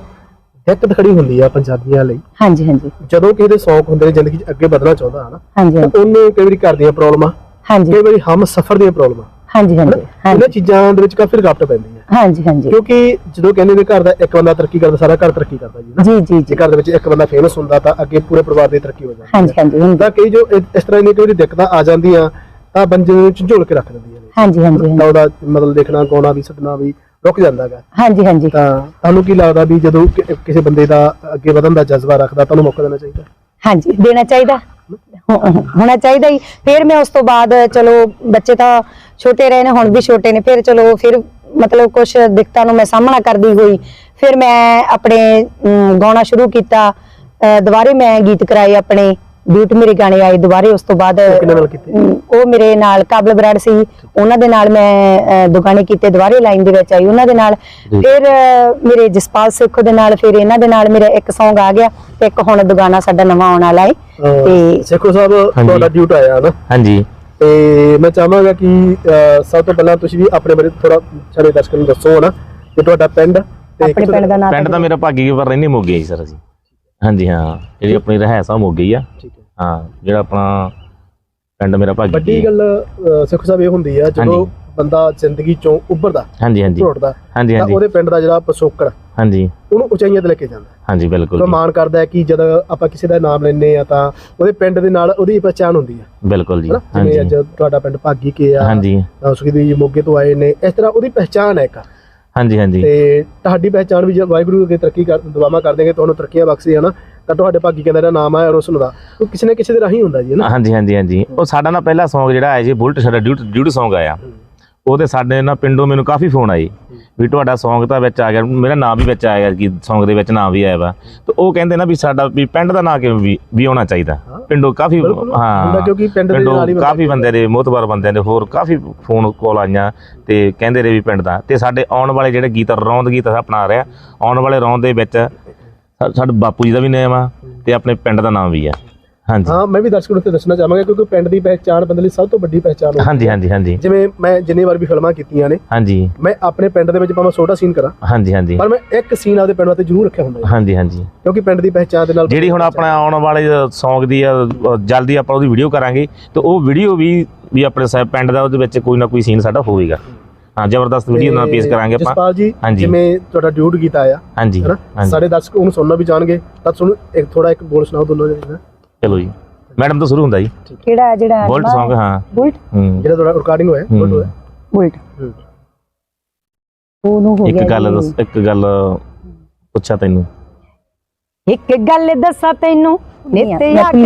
ਦਿੱਕਤ ਖੜੀ ਹੁੰਦੀ ਆ ਪੰਜਾਬੀਆਂ ਲਈ। ਹਾਂਜੀ ਹਾਂਜੀ। ਜਦੋਂ ਕਿਸੇ ਦੇ ਸ਼ੌਂਕ ਹੁੰਦੇ ਨੇ ਜ਼ਿੰਦਗੀ 'ਚ ਅੱਗੇ ਵਧਣਾ ਚਾਹੁੰਦਾ ਹੈ ਨਾ ਹਾਂਜੀ ਤਾਂ ਉਹਨੂੰ ਕਈ ਵਾਰੀ ਘਰ ਦੀਆਂ ਪ੍ਰੋਬਲਮਾਂ ਹਾਂਜੀ। ਕਈ ਵਾਰੀ ਹਮ ਸਫਰ ਦੀਆਂ ਪ੍ਰੋਬਲਮਾਂ। ਹਾਂਜੀ ਹਾਂਜੀ ਇਹਨਾਂ ਚੀਜ਼ਾਂ ਦੇ ਵਿੱਚ ਕਾਫੀ ਰੁਕਾਵਟ ਪੈਂਦੀ ਹੈ ਹਾਂਜੀ ਹਾਂਜੀ। ਕਿਉਂਕਿ ਜਦੋਂ ਕਹਿੰਦੇ ਨੇ ਘਰ ਦਾ ਇੱਕ ਬੰਦਾ ਤਰੱਕੀ ਕਰਦਾ ਸਾਰਾ ਘਰ ਤਰੱਕੀ ਕਰਦਾ ਜੀ ਨਾ ਜੀ ਜੀ ਜੇ। ਘਰ ਦੇ ਵਿੱਚ ਇੱਕ ਬੰਦਾ ਫੇਮਸ ਹੁੰਦਾ ਤਾਂ ਅੱਗੇ ਪੂਰੇ ਪਰਿਵਾਰ ਦੀ ਤਰੱਕੀ ਹੋ ਜਾਂਦੀ ਹਾਂਜੀ ਹਾਂਜੀ ਤਾਂ ਕਈ ਜੋ ਇਸ ਤਰ੍ਹਾਂ ਦੀਆਂ ਕਈ ਵਾਰੀ ਦਿੱਕਤਾਂ ਆ ਜਾਂਦੀਆਂ ਤਾਂ ਬੰਦੇ ਨੂੰ ਝੰਜੋਲ ਕੇ ਰੱਖ ਦਿੰਦੀਆਂ ਨੇ। ਹਾਂਜੀ ਹਾਂਜੀ। ਤਾਂ ਉਹਦਾ ਮਤਲਬ ਦੇਖਣਾ ਗਾਉਣਾ ਵੀ ਸੁਣਨਾ ਵੀ ਰੁਕ ਜਾਂਦਾ ਹੈਗਾ। ਹਾਂਜੀ ਹਾਂਜੀ। ਤਾਂ ਤੁਹਾਨੂੰ ਕੀ ਲੱਗਦਾ ਵੀ ਜਦੋਂ ਕਿ- ਕਿਸੇ ਬੰਦੇ ਦਾ ਅੱਗੇ ਵਧਣ ਦਾ ਜਜ਼ਬਾ ਰੱਖਦਾ ਤੁਹਾਨੂੰ ਮੌਕਾ ਦੇਣਾ ਚਾਹੀਦਾ? ਹਾਂਜੀ ਦੇਣਾ ਚਾਹੀਦਾ। ਹੋ- ਹੋਣਾ ਚਾਹੀਦਾ ਹੀ ਫਿਰ ਮੈਂ ਉਸ ਤੋਂ ਬਾਅਦ ਚਲੋ ਬੱਚੇ ਤਾਂ ਛੋਟੇ ਰਹੇ ਨੇ ਹੁਣ ਵੀ ਛੋਟੇ ਨੇ। ਫਿਰ ਚਲੋ ਫਿਰ ਮਤਲਬ ਕੁਝ ਦਿੱਕਤਾਂ ਨੂੰ ਮੈਂ ਸਾਹਮਣਾ ਕਰਦੀ ਹੋਈ ਫਿਰ ਮੈਂ ਆਪਣੇ ਅਮ, ਗਾਉਣਾ ਸ਼ੁਰੂ ਕੀਤਾ। ਅ, ਦੁਬਾਰੇ ਮੈਂ ਗੀਤ ਕਰਾਏ ਆਪਣੇ। ਬੀਟ ਮੇਰੇ ਗਾਣੇ ਆਏ ਦੁਬਾਰੇ ਉਸ ਤੋਂ ਬਾਅਦ ਉਹ ਮੇਰੇ ਨਾਲ ਕਾਬਲ ਬਰਾੜ ਸੀ। ਉਹਨਾਂ ਦੇ ਨਾਲ ਮੈਂ ਦੋ ਕੀਤੇ ਦੁਬਾਰੇ ਲਾਈਨ ਦੇ ਵਿੱਚ ਆਈ ਉਹਨਾਂ ਦੇ ਨਾਲ। ਫਿਰ ਮੇਰੇ ਜਸਪਾਲ ਸਿੱਖ ਦੇ ਨਾਲ ਫਿਰ ਇਹਨਾਂ ਦੇ ਨਾਲ ਮੇਰਾ ਇੱਕ Song ਆ ਗਿਆ ਤੇ ਇੱਕ ਹੁਣ ਦੁਗਾਣਾ ਸਾਡਾ ਨਵਾਂ ਆਉਣ ਵਾਲਾ ਹੈ ਤੇ ਸਿੱਖੋ ਸਾਹਿਬ ਤੁਹਾਡਾ ਡਿਊਟ ਆਇਆ ਨਾ? ਹਾਂਜੀ। ਤੇ ਮੈਂ ਚਾਹਾਂਗਾ ਕਿ ਸਭ ਤੋਂ ਪਹਿਲਾਂ ਤੁਸੀਂ ਵੀ ਆਪਣੇ ਬਾਰੇ ਥੋੜਾ ਸਾਰੇ ਦਰਸ਼ਕਾਂ ਨੂੰ ਦੱਸੋ ਨਾ ਕਿ ਤੁਹਾਡਾ ਪਿੰਡ ਤੇ ਪਿੰਡ ਦਾ ਨਾਮ ਪਿੰਡ ਦਾ ਮੇਰਾ ਭਾਗੀ ਪਰ ਰਹਿੰਦੇ ਮੋਗੇ ਜੀ ਸਰ ਅਸੀਂ। ਹਾਂਜੀ ਹਾਂ ਜਿਹੜੀ ਆਪਣੀ ਰਹਿਸਾ ਮੋਗੇ ਆ। ਹੈ ਜਿਹੜਾ ਆਪਣਾ ਪਿੰਡ ਮੇਰਾ ਭਾਗੀ ਵੱਡੀ। ਗੱਲ ਸੇਖੋ ਸਾਹਿਬ ਇਹ ਹੁੰਦੀ ਆ ਜਦੋਂ। ਬੰਦਾ ਜ਼ਿੰਦਗੀ ਚੋਂ ਉੱਭਰਦਾ ਹਾਂਜੀ ਹਾਂਜੀ। ਘੋੜਦਾ ਹਾਂਜੀ ਤਾਂ ਹਾਂਜੀ। ਉਹਦੇ ਪਿੰਡ ਦਾ ਜਿਹੜਾ ਪਸੋਕੜ ਹਾਂਜੀ। ਉਹਨੂੰ ਉਚਾਈਆਂ ਤੇ ਲੈ ਕੇ ਜਾਂਦਾ। ਹਾਂਜੀ ਬਿਲਕੁਲ ਜੀ, ਮਾਣ ਕਰਦਾ ਹੈ ਕਿ ਜਦ ਆਪਾਂ ਕਿਸੇ ਦਾ ਨਾਮ ਲੈਂਦੇ ਆ ਤਾਂ ਉਹਦੇ ਪਿੰਡ ਦੇ ਨਾਲ ਉਹਦੀ ਪਛਾਣ ਹੁੰਦੀ ਆ। ਬਿਲਕੁਲ ਜੀ। ਹਨਾ? ਜਿਵੇਂ ਹਾਂਜੀ। ਅੱਜ ਤੁਹਾਡਾ ਪਿੰਡ ਭਾਗੀ ਕੇ ਆ ਹਾਂਜੀ। ਤਾਂ ਜੀ ਮੋਗੇ ਤੋਂ ਆਏ ਨੇ ਇਸ ਤਰ੍ਹਾਂ ਉਹਦੀ ਪਛਾਣ ਹੈ ਇੱਕ। ਹਾਂਜੀ ਹਾਂਜੀ। ਤੇ ਤੁਹਾਡੀ ਪਹਿਚਾਣ ਵੀ ਜੇ ਵਾਹਿਗੁਰੂ ਅੱਗੇ ਤਰੱਕੀ ਕਰ ਦੁਆਵਾਂ ਕਰ ਦੇਗੇ ਤੁਹਾਨੂੰ ਤਰੱਕੀਆਂ ਬਖਸ਼ੇ ਹਨਾ ਤਾਂ ਤੁਹਾਡੇ ਭਾਗੀ ਕਹਿੰਦਾ ਜਿਹੜਾ ਨਾਮ ਆਇਆ ਰੋਸ਼ਨ ਦਾ। ਉਹ ਕਿਸੇ ਨਾ ਕਿਸੇ ਦੇ ਰਾਹੀਂ ਹੁੰਦਾ ਜੀ ਹਨਾ ਹਾਂਜੀ ਹਾਂਜੀ ਹਾਂਜੀ। ਉਹ ਸਾਡਾ ਨਾ ਪਹਿਲਾ Song ਜਿਹੜਾ ਆਇਆ ਜੀ ਬੁਲਟ ਸਾਡਾ ਡਿਊਟ ਡਿਊਟ Song ਆਇਆ। ਉਹਦੇ ਸਾਡੇ ਨਾ ਪਿੰਡੋਂ ਮੈਨੂੰ ਕਾਫੀ ਫੋਨ ਆਏ। ਵੀ ਤੁਹਾਡਾ Song ਤਾਂ ਵਿੱਚ ਆ ਗਿਆ ਮੇਰਾ ਨਾਮ ਵੀ ਵਿੱਚ ਆਇਆ ਕਿ Song ਦੇ ਵਿੱਚ ਨਾਮ ਵੀ ਆਇਆ ਵਾ। ਤੇ ਉਹ ਕਹਿੰਦੇ ਨਾ ਵੀ ਸਾਡਾ ਵੀ ਪਿੰਡ ਦਾ ਨਾਂ ਕਿਵੇਂ ਵੀ ਵੀ ਆਉਣਾ ਚਾਹੀਦਾ। ਪਿੰਡੋਂ ਕਾਫੀ ਹਾਂ। ਕਿਉਂਕਿ ਪਿੰਡ ਦੇ ਨਾਲ ਹੀ ਬੰਦਾ ਕਾਫੀ ਬੰਦੇ ਦੇ ਮੋਤਬਰ ਬੰਦਿਆਂ ਦੇ ਹੋਰ ਕਾਫੀ ਫੋਨ ਕਾਲ ਆਈਆਂ ਤੇ ਕਹਿੰਦੇ ਰਹੇ ਵੀ ਪਿੰਡ ਦਾ। ਤੇ ਸਾਡੇ ਆਉਣ ਵਾਲੇ ਜਿਹੜੇ ਗੀਤ ਰੌਂਦ ਗੀਤ ਆਪਣਾ ਰਿਹਾ ਆਉਣ ਵਾਲੇ ਰੌਂਦ ਦੇ ਵਿੱਚ ਸਾਡੇ ਬਾਪੂ ਜੀ ਦਾ ਵੀ ਨਾਮ ਆ ਤੇ ਆਪਣੇ ਪਿੰਡ ਦਾ ਨਾਮ ਵੀ ਆ। ਹਾਂਜੀ। ਹਾਂ ਮੈਂ ਵੀ ਦਰਸ਼ਕਾਂ ਨੂੰ ਇੱਥੇ ਦੱਸਣਾ ਚਾਹਾਂਗਾ ਕਿਉਂਕਿ ਪਿੰਡ ਦੀ ਪਹਿਚਾਣ ਬੰਦੇ ਲਈ ਸਭ ਤੋਂ ਵੱਡੀ ਪਹਿਚਾਣ ਹੁੰਦੀ ਹਾਂਜੀ ਹਾਂਜੀ ਹਾਂਜੀ। ਜਿਵੇਂ ਮੈਂ ਜਿੰਨੀ ਵਾਰ ਵੀ ਫਿਲਮਾਂ ਕੀਤੀਆਂ ਨੇ ਹਾਂਜੀ। ਮੈਂ ਆਪਣੇ ਪਿੰਡ ਦੇ ਵਿੱਚ ਭਾਵੇਂ ਛੋਟਾ ਸੀਨ ਕਰਾਂ ਹਾਂਜੀ ਹਾਂਜੀ। ਪਰ ਮੈਂ ਇੱਕ ਸੀਨ ਆਪਦੇ ਪਿੰਡ ਵਾਸਤੇ ਜ਼ਰੂਰ ਰੱਖਿਆ ਹੁੰਦਾ ਹਾਂਜੀ ਹਾਂਜੀ। ਕਿਉਂਕਿ ਪਿੰਡ ਦੀ ਪਹਿਚਾਣ ਦੇ ਨਾਲ ਜਿਹੜੀ ਹੁਣ ਆਪਣਾ ਆਉਣ ਵਾਲੇ Song ਦੀ ਜਲਦੀ ਆਪਾਂ ਉਹਦੀ ਵੀਡੀਓ ਕਰਾਂਗੇ ਤੇ ਉਹ ਵੀਡੀਓ ਵੀ ਵੀ ਆਪਣੇ ਸਾਹਿਬ ਪਿੰਡ ਦਾ ਉਹਦੇ ਵਿੱਚ ਕੋਈ ਨਾ ਕੋਈ ਸੀਨ ਸਾਡਾ ਹੋਵੇਗਾ। ਹਾਂ ਜ਼ਬਰਦਸਤ ਵੀਡੀਓ ਨਾਲ ਪੇਸ਼ ਕਰਾਂਗੇ ਆਪਾਂ। ਜਸਪਾਲ ਜੀ। ਜਿਵੇਂ ਤੁਹਾਡਾ ਡਿਊਟ ਗੀਤ ਆਇਆ ਹਾਂਜੀ ਸਾਡੇ ਦਰਸ਼ਕ ਉਹਨੂੰ ਸੁਣਨਾ ਵੀ ਜਾਣਗੇ ਤਾਂ ਤੁਹਾਨੂੰ ਇੱਕ ਥੋੜਾ ਇੱਕ ਬੋਲ ਸੁਣਾਓ ਦੋਨੋਂ ਜਣੇ ਚਲੋ ਜੀ। ਮੈਡਮ ਤੋਂ ਸ਼ੁਰੂ ਹੁੰਦਾ ਜੀ। ਕਿਹੜਾ ਹੈ ਜਿਹੜਾ ਬੋਲਟ Song ਹਾਂ। ਬੁਲਟ? ਹੂੰ। ਜਿਹੜਾ ਤੁਹਾਡਾ ਰਿਕਾਰਡਿੰਗ ਹੋਇਆ ਹੂੰ। ਬੁਲਟ। ਹੂੰ। ਉਹਨੂੰ ਹੋ ਇੱਕ ਗਿਆ ਗੱਲ ਜੀ। ਦੱਸ ਇੱਕ ਗੱਲ ਪੁੱਛਾਂ ਤੈਨੂੰ। ਇੱਕ ਗੱਲ ਦੱਸਾਂ ਤੈਨੂੰ ਨਿੱਤ ਯਾਦ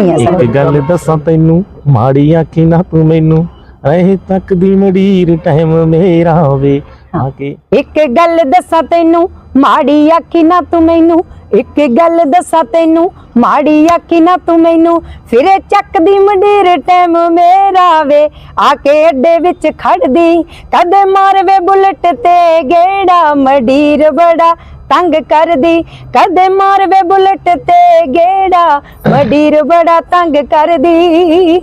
ਇੱਕ ਗੱਲ ਦੱਸਾਂ ਤੈਨੂੰ ਮਾੜੀ ਆਖੀ ਨਾ ਤੂੰ ਮੈਨੂੰ। ਰਹੇ ਤੱਕ ਦੀ ਮੜੀਰ ਟਾਈਮ ਮੇਰਾ ਵੇ ਆ ਕੇ ਇੱਕ ਗੱਲ ਦੱਸਾਂ ਤੈਨੂੰ ਮਾੜੀ ਆਖੀ ਨਾ ਤੂੰ ਮੈਨੂੰ, ਇੱਕ ਗੱਲ ਦੱਸਾਂ ਤੈਨੂੰ, ਮਾੜੀ ਆਖੀ ਨਾ ਤੂੰ ਮੈਨੂੰ, ਫਿਰੇ ਚੱਕਦੀ ਮੰਡੀਰ ਟਾਈਮ ਮੇਰਾ ਵੇ, ਆ ਕੇ ਅੱਡੇ ਵਿੱਚ ਖੜਦੀ, ਕਦੇ ਮਾਰਵੇ ਬੁਲਟ ਤੇ ਗੇੜਾ, ਮੰਡੀਰ ਬੜਾ ਤੰਗ ਕਰਦੀ, ਕਦੇ ਮਾਰਵੇ ਬੁਲਟ ਤੇ ਗੇੜਾ, ਮੰਡੀਰ ਬੜਾ ਤੰਗ ਕਰਦੀ।